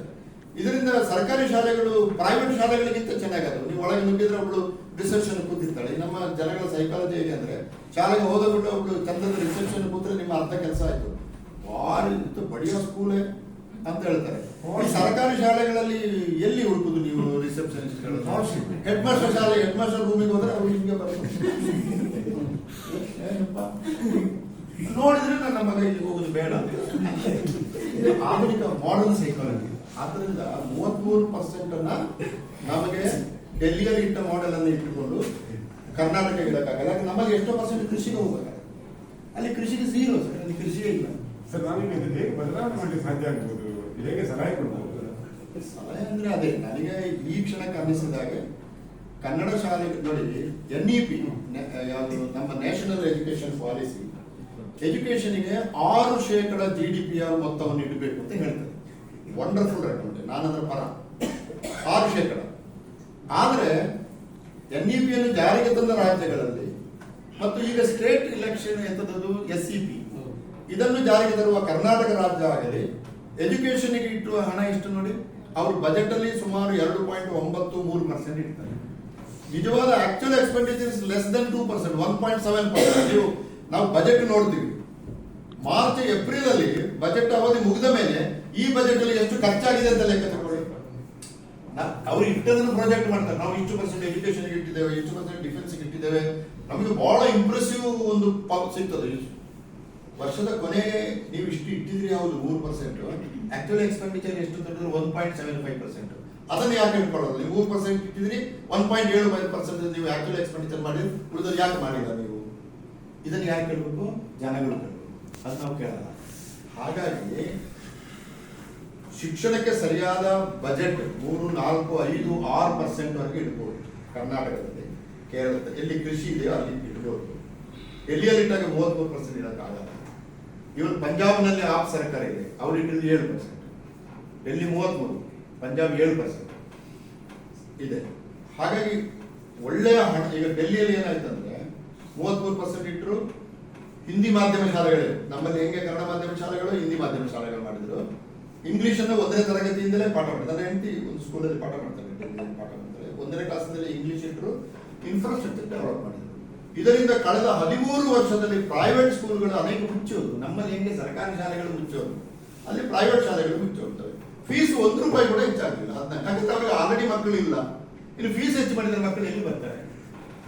ಇದರಿಂದ ಸರ್ಕಾರಿ ಶಾಲೆಗಳು ಪ್ರೈವೇಟ್ ಶಾಲೆಗಳಿಗಿಂತ ಚೆನ್ನಾಗಲ್ಲ ನೀವು ಒಳಗೆ ನುಗ್ಗಿದ್ರೆ ಅವಳು ರಿಸೆಪ್ಷನ್ ಕೂತಿರ್ತಾಳೆ. ನಮ್ಮ ಜನಗಳ ಸೈಕಾಲಜಿ ಹೇಗೆ ಅಂದ್ರೆ ಶಾಲೆಗೆ ಹೋದ ಬಿಟ್ಟು ಚಂದದ ರಿಸೆಪ್ಷನ್ ಕೂತ್ರೆ ನಿಮ್ಮ ಅರ್ಧ ಕೆಲಸ ಆಯ್ತು. ಭಾರಿ ಇದು ಬಡಿಯೋ ಸ್ಕೂಲೇ ಅಂತ ಹೇಳ್ತಾರೆ. ಸರ್ಕಾರಿ ಶಾಲೆಗಳಲ್ಲಿ ಎಲ್ಲಿ ಹುಡುಕುದು ನೀವು ರಿಸೆಪ್ಷನಿಸ್ಟ್ ಹೆಡ್ ಮಾಸ್ಟರ್ ಶಾಲೆ ಹೆಡ್ ಮಾಸ್ಟರ್ ರೂಮಿಗೆ ಹೋದ್ರೆ ಅವ್ರು ಹಿಂಗೆ ಬರ್ತಾರೆ? ನೋಡಿದ್ರೆ ನನ್ನ ಮಗ ಇಲ್ಲಿ ಹೋಗುದು ಬೇಡ. ಆಧುನಿಕ ಮಾಡರ್ನ್ ಸೈಕಾಲಜಿ ಆದ್ರಿಂದ ಮೂವತ್ಮೂರು ಪರ್ಸೆಂಟ್ ಅನ್ನ ನಮಗೆ ಡೆಲ್ಲಿಯಲ್ಲಿ ಇಟ್ಟ ಮಾಡೆಲ್ ಅನ್ನು ಇಟ್ಟುಕೊಂಡು ಕರ್ನಾಟಕ ಇಡಕ್ಕಾಗಲ್ಲ. ನಮ್ಮಲ್ಲಿ ಎಷ್ಟೋ ಪರ್ಸೆಂಟ್ ಕೃಷಿಗೆ ಹೋಗ್ಬೇಕಾಗುತ್ತೆ ಅಲ್ಲಿ ಕೃಷಿಗೆ ಝೀರೋ ಸರ್ ಅಲ್ಲಿ ಕೃಷಿಯೇ ಇಲ್ಲ. ಸರ್ ನಮಗೆ ಹೇಗೆ ಬದಲಾವಣೆ ಮಾಡಲಿಕ್ಕೆ ಸಾಧ್ಯ ಆಗ್ಬೋದು? ಹೇಗೆ ಸಲಹೆ ಕೊಡ್ಬೋದು? ಸಲಹೆ ಅಂದ್ರೆ ಅದೇ ನನಗೆ ಈ ಕ್ಷಣಕ್ಕೆ ಅನ್ನಿಸಿದಾಗೆ ಕನ್ನಡ ಶಾಲೆ ನೋಡಿ ಎನ್ ಇ ಪಿ ಯಾವುದು ನಮ್ಮ ನ್ಯಾಷನಲ್ ಎಜುಕೇಶನ್ ಪಾಲಿಸಿ ಎಜುಕೇಶನ್ಗೆ ಆರು ಶೇಕಡ ಜಿ ಡಿ ಪಿ ಆರ್ ಮೊತ್ತವನ್ನು ಇಡಬೇಕು ಅಂತ ಹೇಳ್ತದೆ ವಂಡರ್ಫುಲ್ ರೆಕಮೆಂಡ್ ನಾನು ಅದರ ಪರ. ಆರು ಶೇಕಡ. ಆದರೆ ಎನ್ ಇ ಪಿಯನ್ನು ಜಾರಿಗೆ ತಂದ ರಾಜ್ಯಗಳಲ್ಲಿ ಮತ್ತು ಈಗ ಸ್ಟೇಟ್ ಇಲೆಕ್ಷನ್ ಎಂತದ್ದು? ಎಸ್ ಸಿ ಪಿ ಇದನ್ನು ಜಾರಿಗೆ ತರುವ ಕರ್ನಾಟಕ ರಾಜ್ಯ ಆಗಲಿ ಎಜುಕೇಶನ್ಗೆ ಇಟ್ಟುವ ಹಣ ಎಷ್ಟು ನೋಡಿ? ಅವರು ಬಜೆಟ್ ಅಲ್ಲಿ ಸುಮಾರು ಎರಡು ಪಾಯಿಂಟ್ ಒಂಬತ್ತು ಮೂರು ಪರ್ಸೆಂಟ್ ಇಡ್ತಾರೆ. ನಿಜವಾದ actual expenditure less than two percent one point seven percent ನಾವು ಬಜೆಟ್ ನೋಡ್ತೀವಿ. ಮಾರ್ಚ್ ಏಪ್ರಿಲ್ ಅಲ್ಲಿ ಬಜೆಟ್ ಅವಧಿ ಮುಗಿದ ಮೇಲೆ ಈ ಬಜೆಟ್ ಅಲ್ಲಿ ಎಷ್ಟು ಖರ್ಚಾಗಿದೆ ಅಂತ ಲೆಕ್ಕ ತಗೊಳ್ಳಿ. ಅವ್ರು ಇಟ್ಟದನ್ನು ಪ್ರಾಜೆಕ್ಟ್ ಮಾಡ್ತಾರೆ. ನಾವು ಇಷ್ಟು ಪರ್ಸೆಂಟ್ ಎಜುಕೇಶನ್ ಇಟ್ಟಿದ್ದೇವೆ ಇಷ್ಟು ಪರ್ಸೆಂಟ್ ಡಿಫೆನ್ಸ್ ಇಟ್ಟಿದ್ದೇವೆ. ನಮಗೆ ಬಹಳ ಇಂಪ್ರೆಸಿವ್ ಒಂದು ಪಾಪ್ ಸಿಗ್ತದೆ. ವರ್ಷದ ಕೊನೆ ನೀವು ಇಷ್ಟು ಇಟ್ಟಿದ್ರಿ ಹೌದು, ಮೂರು ಪರ್ಸೆಂಟ್ ಆಕ್ಚುಲಿ ಎಕ್ಸ್ಪೆಂಡಿಚರ್ ಎಷ್ಟು ತಂದ್ರೆ one point seven five percent ಅದನ್ನು ಯಾಕೆ ಇಟ್ಕೊಳ್ಳೋದು ನೀವು ಮೂರು ಪರ್ಸೆಂಟ್ ಇಟ್ಟಿದ್ರಿ ಒನ್ ಪಾಯಿಂಟ್ ಏಳು ಫೈವ್ ಪರ್ಸೆಂಟ್ ನೀವು ಆಕ್ಚುಲಿ ಎಕ್ಸ್ಪೆಂಡಿಚರ್ ಮಾಡಿ ಉಳಿದ್ರೆ ಯಾಕೆ ಮಾಡಿಲ್ಲ ನೀವು? ಇದನ್ನು ಯಾಕೆ ಕೇಳಬೇಕು? ಜನಗಳು ಕೇಳಬೇಕು. ಅದು ನಾವು ಕೇಳಲ್ಲ. ಹಾಗಾಗಿ ಶಿಕ್ಷಣಕ್ಕೆ ಸರಿಯಾದ ಬಜೆಟ್ ಮೂರು, ನಾಲ್ಕು, ಐದು, ಆರು ಪರ್ಸೆಂಟ್ ವರೆಗೆ ಇಡ್ಬೋದು ಕರ್ನಾಟಕದಲ್ಲಿ, ಕೇರಳದಲ್ಲಿ. ಎಲ್ಲಿ ಕೃಷಿ ಇದೆಯೋ ಅಲ್ಲಿ ಇಡ್ಬೋದು. ಎಲ್ಲಿಯಲ್ಲಿ ಇಟ್ಟಾಗ ಮೂವತ್ಮೂರು ಪರ್ಸೆಂಟ್ ಇಡೋಕ್ಕಾಗಲ್ಲ ಇವನ್ ಪಂಜಾಬ್ನಲ್ಲಿ ಆಪ್ ಸರ್ಕಾರ ಇದೆ, ಅವ್ರು ಇಟ್ಟಿದ್ದು ಏಳು ಪರ್ಸೆಂಟ್ ಡೆಲ್ಲಿ ಮೂವತ್ಮೂರು, ಪಂಜಾಬ್ ಏಳು ಪರ್ಸೆಂಟ್ ಇದೆ. ಹಾಗಾಗಿ ಒಳ್ಳೆಯ ಹಣ, ಈಗ ಡೆಲ್ಲಿಯಲ್ಲಿ ಏನಾಯ್ತಂದ್ರೆ ಮೂವತ್ಮೂರು ಪರ್ಸೆಂಟ್ ಇಟ್ಟರು ಹಿಂದಿ ಮಾಧ್ಯಮ ಶಾಲೆಗಳು, ನಮ್ಮಲ್ಲಿ ಹೆಂಗೆ ಕನ್ನಡ ಮಾಧ್ಯಮ ಶಾಲೆಗಳು, ಹಿಂದಿ ಮಾಧ್ಯಮ ಶಾಲೆಗಳು ಮಾಡಿದ್ರು. ಇಂಗ್ಲಿಷ್ ಅನ್ನು ಒಂದನೇ ತರಗತಿಯಿಂದಲೇ ಪಾಠ ಮಾಡ್ತಾರೆ. ಹೆಂಡತಿ ಒಂದು ಸ್ಕೂಲಲ್ಲಿ ಪಾಠ ಮಾಡ್ತಾರೆ. ಪಾಠ ಮಾಡ್ತಾರೆ. ಒಂದನೇ ಕ್ಲಾಸ್ನಲ್ಲಿ ಇಂಗ್ಲಿಷ್ ಇಟ್ಟರು ಇನ್ಫ್ರಾಸ್ಟ್ರಕ್ಚರ್ ಡೆವಲಪ್ ಮಾಡಿದ್ರು. ಇದರಿಂದ ಕಳೆದ ಹದಿಮೂರು ವರ್ಷದಲ್ಲಿ ಪ್ರೈವೇಟ್ ಸ್ಕೂಲ್ಗಳು ಅನೇಕ ಮುಚ್ಚೋದು ನಮ್ಮಲ್ಲಿ ಹೆಂಗೆ ಸರ್ಕಾರಿ ಶಾಲೆಗಳು ಮುಚ್ಚೋದು ಅಲ್ಲಿ ಪ್ರೈವೇಟ್ ಶಾಲೆಗಳು ಮುಚ್ಚೋಗ್ತವೆ ಫೀಸ್ ಒಂದು ರೂಪಾಯಿ ಕೂಡ ಹೆಚ್ಚಾಗಲಿಲ್ಲ. ಹದಿನಾಲ್ಕು ಯಾಕಂದ್ರೆ ಅವರಿಗೆ ಆಲ್ರೆಡಿ ಮಕ್ಕಳು ಇಲ್ಲ. ಇನ್ನು ಫೀಸ್ ಹೆಚ್ಚು ಮಾಡಿದ್ರೆ ಮಕ್ಕಳು ಎಲ್ಲಿ ಬರ್ತಾರೆ?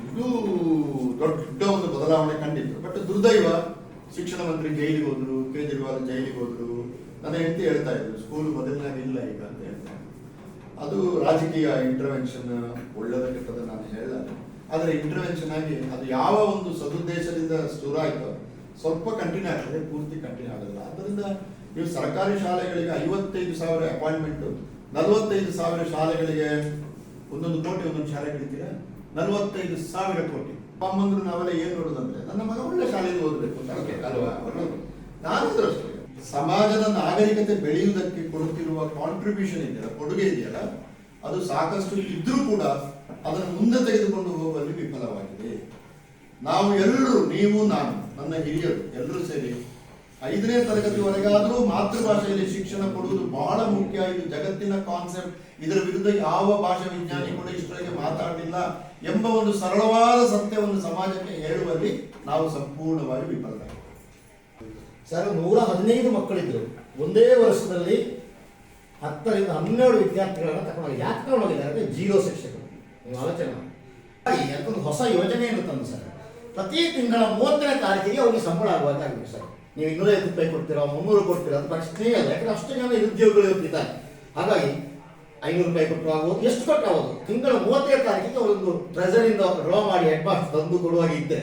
ಇದು ದೊಡ್ಡ ಒಂದು ಬದಲಾವಣೆ ಕಂಡಿತ್ತು. ಬಟ್ ದುರ್ದೈವ ಶಿಕ್ಷಣ ಮಂತ್ರಿ ಜೈಲಿಗೆ ಹೋದ್ರು, ಕೇಜ್ರಿವಾಲ್ ಜೈಲಿಗೆ ಹೋದ್ರು. ನನ್ನ ಹೆಂಡತಿ ಹೇಳ್ತಾ ಇದ್ರು, ಸ್ಕೂಲ್ ಮೊದಲನಾಗ ಇಲ್ಲ ಈಗ ಅಂತ ಹೇಳ್ತಾ ಅದು ರಾಜಕೀಯ ಇಂಟರ್ವೆನ್ಷನ್ ಒಳ್ಳೆದ ಕೆಟ್ಟದ ನಾನು ಹೇಳಲ್ಲ. ಆದರೆ ಇಂಟರ್ವೆನ್ಷನ್ ಆಗಿ ಅದು ಯಾವ ಒಂದು ಸದುದ್ದೇಶದಿಂದ ಶುರು ಆಯ್ತು ಸ್ವಲ್ಪ ಕಂಟಿನ್ಯೂ ಆಗ್ತದೆ ಪೂರ್ತಿ ಕಂಟಿನ್ಯೂ ಆಗಲ್ಲ. ಆದ್ದರಿಂದ ನೀವು ಸರ್ಕಾರಿ ಶಾಲೆಗಳಿಗೆ ಐವತ್ತೈದು ಸಾವಿರ ಅಪಾಯಿಂಟ್ಮೆಂಟ್ ನಲವತ್ತೈದು ಸಾವಿರ ಶಾಲೆಗಳಿಗೆ ಒಂದೊಂದು ಕೋಟಿ, ಒಂದೊಂದು ಶಾಲೆಗಳಿದ್ದೀರಾ ನಲವತ್ತೈದು ಸಾವಿರ ಕೋಟಿ. ಅಮ್ಮಂದ್ರು ನಾವೆಲ್ಲ ಏನ್ ನೋಡುದಂದ್ರೆ, ನನ್ನ ಮಗ ಒಳ್ಳೆ ಶಾಲೆಗೆ ಓದಬೇಕು? ಅಲ್ವಾ? ನಾನು ಅಷ್ಟೇ. ಸಮಾಜದ ನಾಗರಿಕತೆ ಬೆಳೆಯುವುದಕ್ಕೆ ಕೊಡುತ್ತಿರುವ ಕಾಂಟ್ರಿಬ್ಯೂಷನ್ ಇದೆಯಲ್ಲ, ಕೊಡುಗೆ ಇದೆಯಲ್ಲ, ಅದು ಸಾಕಷ್ಟು ಇದ್ರೂ ಕೂಡ ಅದನ್ನು ಮುಂದೆ ತೆಗೆದುಕೊಂಡು ಹೋಗುವಲ್ಲಿ ವಿಫಲವಾಗಿದೆ. ನಾವು ಎಲ್ಲರೂ, ನೀವು, ನಾನು, ನನ್ನ ಹಿರಿಯರು ಎಲ್ಲರೂ ಸೇರಿ ಐದನೇ ತರಗತಿವರೆಗಾದರೂ ಮಾತೃಭಾಷೆಯಲ್ಲಿ ಶಿಕ್ಷಣ ಕೊಡುವುದು ಬಹಳ ಮುಖ್ಯ. ಇದು ಜಗತ್ತಿನ ಕಾನ್ಸೆಪ್ಟ್ ಇದರ ವಿರುದ್ಧ ಯಾವ ಭಾಷಾ ವಿಜ್ಞಾನಿ ಕೂಡ ಇಷ್ಟರಿಗೆ ಮಾತಾಡಲಿಲ್ಲ ಎಂಬ ಒಂದು ಸರಳವಾದ ಸತ್ಯವನ್ನು ಸಮಾಜಕ್ಕೆ ಹೇಳುವಲ್ಲಿ ನಾವು ಸಂಪೂರ್ಣವಾಗಿ ವಿಫಲರಾಗಿದ್ದೇವೆ. ಸರ್, ನೂರ ಹದಿನೈದು ಮಕ್ಕಳಿದ್ರು. ಒಂದೇ ವರ್ಷದಲ್ಲಿ ಹತ್ತರಿಂದ ಹನ್ನೆರಡು ವಿದ್ಯಾರ್ಥಿಗಳನ್ನ ತಗೊಂಡೋಗಿ ಯಾಕೆ ತಗೊಂಡೋಗಿದ್ದಾರೆ ಅಂದ್ರೆ ಜೀರೋ ಶಿಕ್ಷಕರು. ನೀವು ಆಲೋಚನೆ ಮಾಡಿ. ಯಾಕೊಂದು ಹೊಸ ಯೋಜನೆಯನ್ನು ತಂದು ಸರ್. ಪ್ರತಿ ತಿಂಗಳ ಮೂವತ್ತನೇ ತಾರೀಕಿಗೆ ಅವ್ರಿಗೆ ಸಂಬಳ ಆಗುವಂತಾಗಬೇಕು ಸರ್. ನೀವು ಇನ್ನೂರೈದು ರೂಪಾಯಿ ಕೊಡ್ತೀರಾ, ಮುನ್ನೂರು ಕೊಡ್ತೀರಾ ಅಂತ ಪ್ರಶ್ನೆ ಇಲ್ಲ. ಯಾಕಂದ್ರೆ ಅಷ್ಟು ಜನ ನಿರುದ್ಯೋಗಗಳು ಇರ್ತಿದ್ದಾರೆ. ಹಾಗಾಗಿ ಐನೂರು ರೂಪಾಯಿ ಕೊಟ್ಟರು ಆಗೋದು ಎಷ್ಟು ಕೊಟ್ಟರು ಆಗೋದು ತಿಂಗಳ ಮೂವತ್ತನೇ ತಾರೀಕಿಗೆ ಒಂದು ಟ್ರೆಜರಿಂದ ಡ್ರಾ ಮಾಡಿ ಅಡ್ವಾನ್ಸ್ ತಂದು ಕೊಡುವಾಗ ಇದ್ದರೆ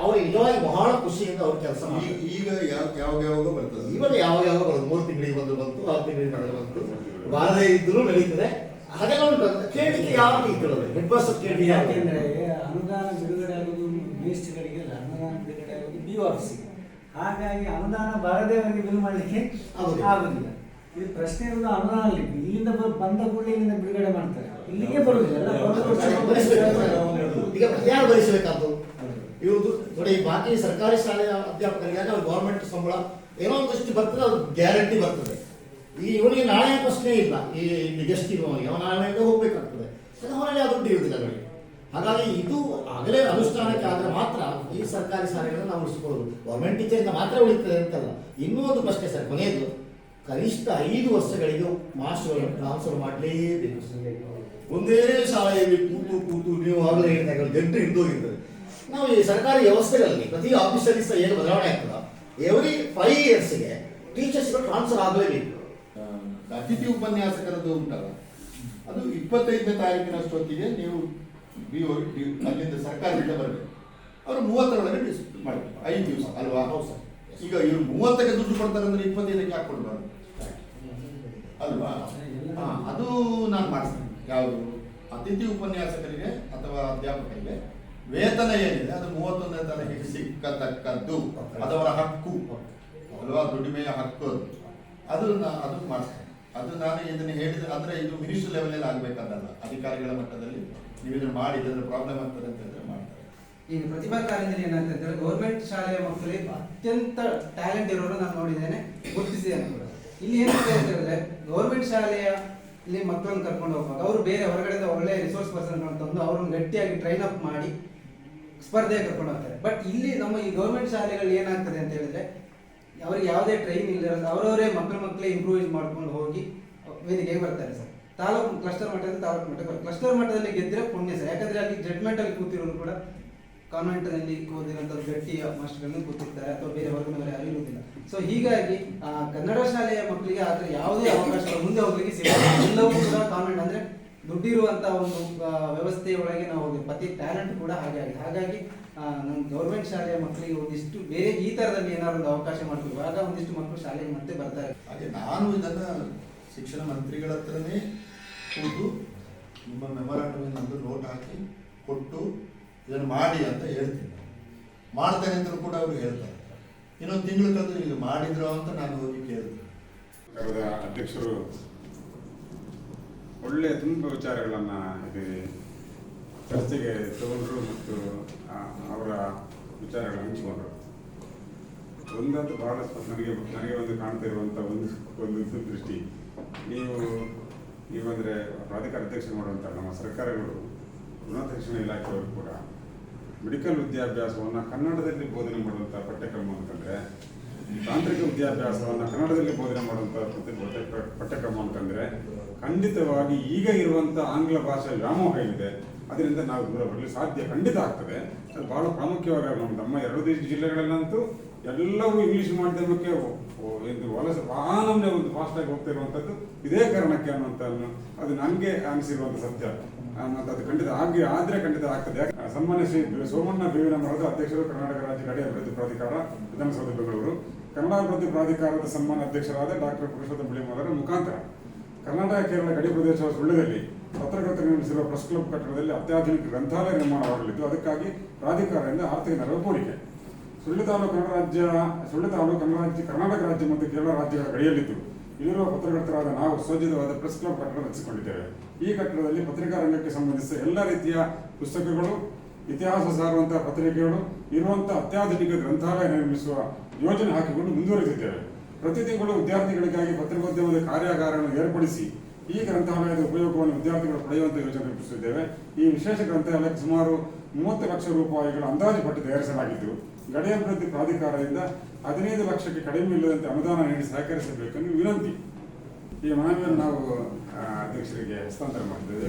ಅವ್ರಿಗೆ ನಿಜವಾಗಿ ಬಹಳ ಖುಷಿಯಿಂದ ಅವ್ರು ಕೆಲಸ ಮಾಡಿ ಈಗ ಯಾವ- ಯಾವಾಗ ಯಾವಾಗ ಬರ್ತದೆ? ಇವಾಗ ಯಾವಾಗ ಯಾವಾಗ ಬರೋದು ಮೂರು ತಿಂಗಳಿಗೆ ಬಂದು ಬಂತು ಆರು ತಿಂಗಳಿಗೆ ಒಂದು ಬಂತು. ಬಾರದೇ ಇದ್ರೂ ನಡೀತದೆ. ಹಾಗೆಲ್ಲ ಉಂಟು ಕೇಳಿಕೆ ಯಾವ ರೀತಿ ಹೆಡ್ ಮಾಸ್ಟರ್ ಕೇಳಿ ಯಾಕೆಂದ್ರೆ ಅನುದಾನ ಬಿಡುಗಡೆ ಆಗೋದು ಮೇಸ್ಟ್ಗಳಿಗೆಲ್ಲ ಅನುದಾನ ಬಿಡುಗಡೆ ಆಗೋದು ಬಿ ಹಾಗಾಗಿ ಅನುದಾನ ಬಾರದೇವರಿಗೆ ಬಿಲ್ ಮಾಡಲಿಕ್ಕೆ ಆಗುದಿಲ್ಲ. ಆಗುದಿಲ್ಲ. ಇದು ಪ್ರಶ್ನೆ ಇರೋದು ಅನುದಾನ ಅಲ್ಲಿ. ಇಲ್ಲಿಂದ ಬಂದ ಕೂಡಲೇ ಇಲ್ಲಿಂದ ಬಿಡುಗಡೆ ಮಾಡ್ತಾರೆ. ಇಲ್ಲಿಗೆ ಬರುವುದಿಲ್ಲ ಈಗ ಯಾರು ಭರಿಸಬೇಕಾದ್ದು? ಇವರು ನೋಡಿ, ಬಾಕಿ ಸರ್ಕಾರಿ ಶಾಲೆಯ ಅಧ್ಯಾಪಕರಿಗೆ ಅವ್ರು ಗೌರ್ಮೆಂಟ್ ಸಂಬಳ, ಏನೋ ಒಂದಷ್ಟು ಬರ್ತದೆ, ಅದು ಗ್ಯಾರಂಟಿ ಬರ್ತದೆ. ಈ ಇವನಿಗೆ ನಾಳೆ ಪ್ರಶ್ನೆ ಇಲ್ಲ. ಈ ಇಲ್ಲಿ ಗೆಸ್ಟ್ ಇರುವವನಿಗೆ ಅವನ ನಾಳೆಯಿಂದ ಹೋಗ್ಬೇಕಾಗ್ತದೆ. ಅವನಲ್ಲಿ ಅದು ಇರುವುದಿಲ್ಲ ನೋಡಿ. ಹಾಗಾಗಿ ಇದು ಆಗಲೇ ಅನುಷ್ಠಾನಕ್ಕೆ ಆದರೆ ಮಾತ್ರ ಈ ಸರ್ಕಾರಿ ಶಾಲೆಗಳನ್ನು ನಾವು ಉಳಿಸಿಕೊಳ್ಳೋದು. ಗೌರ್ಮೆಂಟ್ ಟೀಚರಿಂದ ಮಾತ್ರ ಉಳಿತದೆ ಅಂತಲ್ಲ. ಇನ್ನೂ ಒಂದು ಪ್ರಶ್ನೆ ಸರ್, ಕೊನೆಯದು. ಕನಿಷ್ಠ ಐದು ವರ್ಷಗಳಿಗೆ ಮಾಸ್ಟರ್ ಟ್ರಾನ್ಸ್ಫರ್ ಮಾಡಲೇಬೇಕು. ಒಂದೇ ಶಾಲೆಯಲ್ಲಿ ಕೂತು ಕೂತು ನೀವು ಆಗಲೇ ಹೇಳಿದಾಗ ಜಂಟು ಹಿಡಿದೋಗಿರ್ತದೆ ನಾವು ಈ ಸರ್ಕಾರಿ ವ್ಯವಸ್ಥೆಗಳಲ್ಲಿ ಪ್ರತಿ ಆಫೀಸಲ್ಲಿ ಸಹ ಏನು ಬದಲಾವಣೆ ಆಗ್ತದ ಎವ್ರಿ ಫೈವ್ ಇಯರ್ಸ್ಗೆ ಟೀಚರ್ಸ್ಗಳು ಟ್ರಾನ್ಸ್ಫರ್ ಆಗಲೇಬೇಕು. ಅತಿಥಿ ಉಪನ್ಯಾಸಕರದ್ದು ಉಂಟಲ್ಲ? ಅದು ಇಪ್ಪತ್ತೈದನೇ ತಾರೀಕಿನಷ್ಟೊತ್ತಿಗೆ ನೀವು ಬಿ ಅಲ್ಲಿಂದ ಸರ್ಕಾರದಿಂದ ಬರಬೇಕು. ಅವರು ಮೂವತ್ತರೊಳಗೆ ಡಿಸ್ಟ್ರಿಬ್ಯೂಟ್ ಮಾಡಿ ಐದು ದಿವಸ ಅಲ್ವಾ? ಹೌದು ಸರ್. ಈಗ ಇವರು ಮೂವತ್ತಕ್ಕೆ ದುಡ್ಡು ಕೊಡ್ತಾರೆ ಅಂದ್ರೆ ಇಪ್ಪತ್ತೈದಕ್ಕೆ ಯಾಕೆ ಕೊಡಬಾರ್ದು ಅಲ್ವಾ? ಅದು ನಾನು ಮಾಡಿಸ್ತೀನಿ ಯಾವುದು? ಅತಿಥಿ ಉಪನ್ಯಾಸಕರಿಗೆ ಅಥವಾ ಅಧ್ಯಾಪಕರಿಗೆ? ವೇತನ ಏನಿದೆ? ಅದು ಮೂವತ್ತೊಂದನೇ ತಾರೀಕಿಗೆ ಸಿಕ್ಕತಕ್ಕದ್ದು. ಅದವರ ಹಕ್ಕು. ಅಲ್ವಾ? ದುಡಿಮೆಯ ಹಕ್ಕು ಅದು. ಅದು ನಾ ಅದು ಮಾಡಿಸ್ತೇನೆ ಅದು ನಾನು ಇದನ್ನು ಹೇಳಿದ ಅಂದ್ರೆ ಇದು ಮಿನಿಸ್ಟರ್ ಲೆವೆಲಲ್ಲಿ ಆಗಬೇಕಾದಲ್ಲ ಅಧಿಕಾರಿಗಳ ಮಟ್ಟದಲ್ಲಿ. ನೀವು ಇದನ್ನು ಮಾಡಿ ಇದನ್ನು ಪ್ರಾಬ್ಲಮ್ ಆಗ್ತದೆ ಅಂತ ಹೇಳಿದ್ರೆ ಮಾಡ್ತಾರೆ. ಈಗ ಪ್ರತಿಭಾ ಕಾರ್ಯದಲ್ಲಿ ಏನಂತ ಹೇಳಿದ್ರೆ ಗೌರ್ಮೆಂಟ್ ಶಾಲೆಯ ಮಕ್ಕಳಿಗೆ ಅತ್ಯಂತ ಟ್ಯಾಲೆಂಟ್ ಇರೋರು ನಾನು ನೋಡಿದ್ದೇನೆ. ಗುರುತಿಸಿದ್ದೇನೆ ಕೂಡ ಇಲ್ಲಿ ಏನಾಗ್ತದೆ ಅಂತ ಹೇಳಿದ್ರೆ ಗೌರ್ಮೆಂಟ್ ಶಾಲೆಯ ಇಲ್ಲಿ ಮಕ್ಕಳನ್ನು ಕರ್ಕೊಂಡು ಹೋಗುವಾಗ ಅವರು ಬೇರೆ ಹೊರಗಡೆ ಒಳ್ಳೆ ರಿಸೋರ್ಸ್ ಪರ್ಸನ್ ತಂದು ಅವ್ರನ್ನ ಗಟ್ಟಿಯಾಗಿ ಟ್ರೈನ್ ಅಪ್ ಮಾಡಿ ಸ್ಪರ್ಧೆಗೆ ಕರ್ಕೊಂಡು ಹೋಗ್ತಾರೆ. ಬಟ್ ಇಲ್ಲಿ ನಮ್ಮ ಈ ಗೌರ್ಮೆಂಟ್ ಶಾಲೆಗಳು ಏನಾಗ್ತದೆ ಅಂತ ಹೇಳಿದ್ರೆ, ಅವರಿಗೆ ಯಾವುದೇ ಟ್ರೈನ್ ಇಲ್ಲ ಅವರವರೇ ಮಕ್ಕಳ ಮಕ್ಕಳೇ ಇಂಪ್ರೂವೈಸ್ ಮಾಡ್ಕೊಂಡು ಹೋಗಿ ವೇದಿಕೆಗೆ ಬರ್ತಾರೆ ಸರ್. ತಾಲೂಕು ಕ್ಲಸ್ಟರ್ ಮಟ್ಟದಲ್ಲಿ ತಾಲೂಕು ಮಟ್ಟಕ್ಕೆ ಕ್ಲಸ್ಟರ್ ಮಟ್ಟದಲ್ಲಿ ಗೆದ್ದರೆ ಪುಣ್ಯ ಸರ್. ಯಾಕಂದರೆ ಅಲ್ಲಿ ಜಡ್ಮೆಂಟಲ್ಲಿ ಕೂತಿರೋರು ಕೂಡ ಕಾನ್ವೆಂಟ್ನಲ್ಲಿ ಓದಿರೋಂಥ ಗಟ್ಟಿ ಮಾಸ್ಟರ್ಗಳನ್ನು ಕೂತಿರ್ತಾರೆ ಅಥವಾ ಬೇರೆ ವರ್ಗದವರು ಯಾರು ಇರುವುದಿಲ್ಲ. ಸೊ ಹೀಗಾಗಿ ಕನ್ನಡ ಶಾಲೆಯ ಮಕ್ಕಳಿಗೆ ಆದ್ರೆ ಯಾವುದೇ ಅವಕಾಶ ಮುಂದೆ ಹೋಗ್ಲಿಕ್ಕೆ ಸಿಗಲ್ಲ. ಎಲ್ಲವೂ ಕೂಡ ಕಾನ್ವೆಂಟ್ ಅಂದ್ರೆ ದುಡ್ಡಿರುವಂತ ಒಂದು ವ್ಯವಸ್ಥೆಯೊಳಗೆ ವ್ಯವಸ್ಥೆಯ ಒಳಗೆ ನಾವು ಹೋಗಿ ಪ್ರತಿ ಟ್ಯಾಲೆಂಟ್ ಕೂಡ ಹಾಗೆ ಆಗಿದೆ. ಹಾಗಾಗಿ ನಮ್ಮ ಗೌರ್ಮೆಂಟ್ ಶಾಲೆಯ ಮಕ್ಕಳಿಗೆ ಒಂದಿಷ್ಟು ಬೇರೆ ಈ ತರದಲ್ಲಿ ಏನಾದ್ರು ಒಂದು ಅವಕಾಶ ಮಾಡ್ತೀವಿ ಆಗ ಒಂದಿಷ್ಟು ಮಕ್ಕಳು ಶಾಲೆಗೆ ಮತ್ತೆ ಬರ್ತಾರೆ. ಹಾಗೆ ನಾನು ಇದನ್ನ ಶಿಕ್ಷಣ ಮಂತ್ರಿಗಳ ಹತ್ರನೇ ಕೂತು ನಿಮ್ಮ ಮೆಮೊರಾಂಡಮ್ ನೋಟ್ ಹಾಕಿ ಕೊಟ್ಟು ಇದನ್ನು ಮಾಡಿ ಅಂತ ಹೇಳ್ತೀನಿ. ಮಾಡ್ತೇನೆ ಅಂತ ಕೂಡ ಅವರು ಹೇಳ್ತಾರೆ. ಇನ್ನೊಂದು ತಿಂಗಳು ಕಳೆದು ಈಗ ಮಾಡಿದ್ರು ಅಂತ ನಾನು ಹೋಗಿ ಕೇಳ್ತೀನಿ. ಕರೆದ ಅಧ್ಯಕ್ಷರು ಒಳ್ಳೆಯ ತುಂಬ ವಿಚಾರಗಳನ್ನು ಇದು ಚರ್ಚೆಗೆ ತಗೊಂಡ್ರು ಮತ್ತು ಅವರ ವಿಚಾರಗಳನ್ನು ಹಂಚಿಕೊಂಡ್ರು. ಒಂದಂತೂ ಬಹಳ ನನಗೆ ನನಗೆ ಒಂದು ಕಾಣ್ತಾ ಇರುವಂಥ ಒಂದು ಒಂದು ದೃಷ್ಟಿ ನೀವು ನೀವಂದರೆ ಪ್ರಾಧಿಕಾರ ಅಧ್ಯಕ್ಷ ಮಾಡುವಂಥ ನಮ್ಮ ಸರ್ಕಾರಗಳು ಉನ್ನತ ಶಿಕ್ಷಣ ಇಲಾಖೆಯವರು ಕೂಡ ಮೆಡಿಕಲ್ ವಿದ್ಯಾಭ್ಯಾಸವನ್ನು ಕನ್ನಡದಲ್ಲಿ ಬೋಧನೆ ಮಾಡುವಂಥ ಪಠ್ಯಕ್ರಮ ಅಂತಂದರೆ, ತಾಂತ್ರಿಕ ವಿದ್ಯಾಭ್ಯಾಸವನ್ನು ಕನ್ನಡದಲ್ಲಿ ಬೋಧನೆ ಮಾಡುವಂಥ ಪಠ್ಯಕ್ರಮ ಅಂತಂದರೆ ಖಂಡಿತವಾಗಿ ಈಗ ಇರುವಂಥ ಆಂಗ್ಲ ಭಾಷೆ ವ್ಯಾಮೋಹ ಏನಿದೆ, ಅದರಿಂದ ನಾವು ದೂರ ಬರಲು ಸಾಧ್ಯ ಖಂಡಿತ ಆಗ್ತದೆ. ಅದು ಬಹಳ ಪ್ರಾಮುಖ್ಯವಾಗಿ ನಮ್ಮ ನಮ್ಮ ಎರಡು ಜಿಲ್ಲೆಗಳಲ್ಲಂತೂ ಎಲ್ಲವೂ ಇಂಗ್ಲಿಷ್ ಮಾಧ್ಯಮಕ್ಕೆ ಎಂದು ವಲಸೆ ವಾಹನವೇ ಒಂದು ಫಾಸ್ಟಾಗಿ ಹೋಗ್ತಾ ಇರುವಂಥದ್ದು ಇದೇ ಕಾರಣಕ್ಕೆ ಅನ್ನುವಂಥದ್ದು ಅದು ನನಗೆ ಅನಿಸಿರುವಂಥ ಸತ್ಯ. ಅನ್ನುವಂಥದ್ದು ಅದು ಖಂಡಿತ ಆಗಿ, ಆದರೆ ಖಂಡಿತ ಆಗ್ತದೆ. ಸನ್ಮಾನ್ಯ ಶ್ರೀ ಸೋಮಣ್ಣ ಬೇವಿನ ಮರದ ಅಧ್ಯಕ್ಷರು ಕರ್ನಾಟಕ ರಾಜ್ಯ ಗಡಿ ಅಭಿವೃದ್ಧಿ ಪ್ರಾಧಿಕಾರ, ವಿಧಾನಸೌಧ ಬೆಂಗಳೂರು. ಕನ್ನಡ ಅಭಿವೃದ್ಧಿ ಪ್ರಾಧಿಕಾರದ ಸನ್ಮಾನ ಅಧ್ಯಕ್ಷರಾದ ಡಾಕ್ಟರ್ ಪುರುಷೋತ್ತಮ ಬಿಳಿಮಲರ ಮುಖಾಂತರ. ಕರ್ನಾಟಕ ಕೇರಳ ಗಡಿ ಪ್ರದೇಶ ಸುಳ್ಳದಲ್ಲಿ ಪತ್ರಕರ್ತರು ನಿರ್ಮಿಸಿರುವ ಪ್ರೆಸ್ ಕ್ಲಬ್ ಕಟ್ಟಡದಲ್ಲಿ ಅತ್ಯಾಧುನಿಕ ಗ್ರಂಥಾಲಯ ನಿರ್ಮಾಣವಾಗಲಿದ್ದು ಅದಕ್ಕಾಗಿ ಪ್ರಾಧಿಕಾರದಿಂದ ಆರ್ಥಿಕ ನೆರವು ಕೋರಿಕೆ. ಸುಳ್ಳು ತಾಲೂಕು ಕನ್ನಡ ರಾಜ್ಯ, ಸುಳ್ಳು ತಾಲೂಕು ಕನ್ನಡ ರಾಜ್ಯ, ಕರ್ನಾಟಕ ರಾಜ್ಯ ಮತ್ತು ಕೇರಳ ರಾಜ್ಯಗಳ ಗಡಿಯಲ್ಲಿದ್ದು, ಇಲ್ಲಿರುವ ಪತ್ರಕರ್ತರಾದ ನಾವು ಸಜ್ಜಿತವಾದ ಪ್ರೆಸ್ ಕ್ಲಬ್ ಕಟ್ಟಡ ರಚಿಸಿಕೊಂಡಿದ್ದೇವೆ. ಈ ಕಟ್ಟಡದಲ್ಲಿ ಪತ್ರಿಕಾ ರಂಗಕ್ಕೆ ಸಂಬಂಧಿಸಿದ ಎಲ್ಲ ರೀತಿಯ ಪುಸ್ತಕಗಳು, ಇತಿಹಾಸ ಸಾರುವಂತಹ ಪತ್ರಿಕೆಗಳು, ಇರುವಂತಹ ಅತ್ಯಾಧುನಿಕ ಗ್ರಂಥಾಲಯ ನಿರ್ಮಿಸುವ ಯೋಜನೆ ಹಾಕಿಕೊಂಡು ಮುಂದುವರಿಸಿದ್ದೇವೆ ಪ್ರತಿ ತಿಂಗಳು ವಿದ್ಯಾರ್ಥಿಗಳಿಗಾಗಿ ಪತ್ರಿಕೋದ್ಯಮದ ಕಾರ್ಯಾಗಾರಗಳನ್ನು ಏರ್ಪಡಿಸಿ ಈ ಗ್ರಂಥಾಲಯದ ಉಪಯೋಗವನ್ನು ವಿದ್ಯಾರ್ಥಿಗಳು ಪಡೆಯುವಂತ ಯೋಜನೆ ರೂಪಿಸಿದ್ದೇವೆ ಈ ವಿಶೇಷ ಗ್ರಂಥಾಲಯಕ್ಕೆ ಸುಮಾರು ಮೂವತ್ತು ಲಕ್ಷ ರೂಪಾಯಿಗಳ ಅಂದಾಜು ಪಟ್ಟು ತಯಾರಿಸಲಾಗಿದ್ದು, ಗಡಿಯಾಭಿವೃದ್ಧಿ ಪ್ರಾಧಿಕಾರದಿಂದ ಹದಿನೈದು ಲಕ್ಷಕ್ಕೆ ಕಡಿಮೆ ಇಲ್ಲದಂತೆ ಅನುದಾನ ನೀಡಿ ಸಹಕರಿಸಬೇಕೆಂದು ವಿನಂತಿ. ಈ ಮನವಿಯನ್ನು ನಾವು ಅಧ್ಯಕ್ಷರಿಗೆ ಹಸ್ತಾಂತರ ಮಾಡಿದ್ದೇವೆ.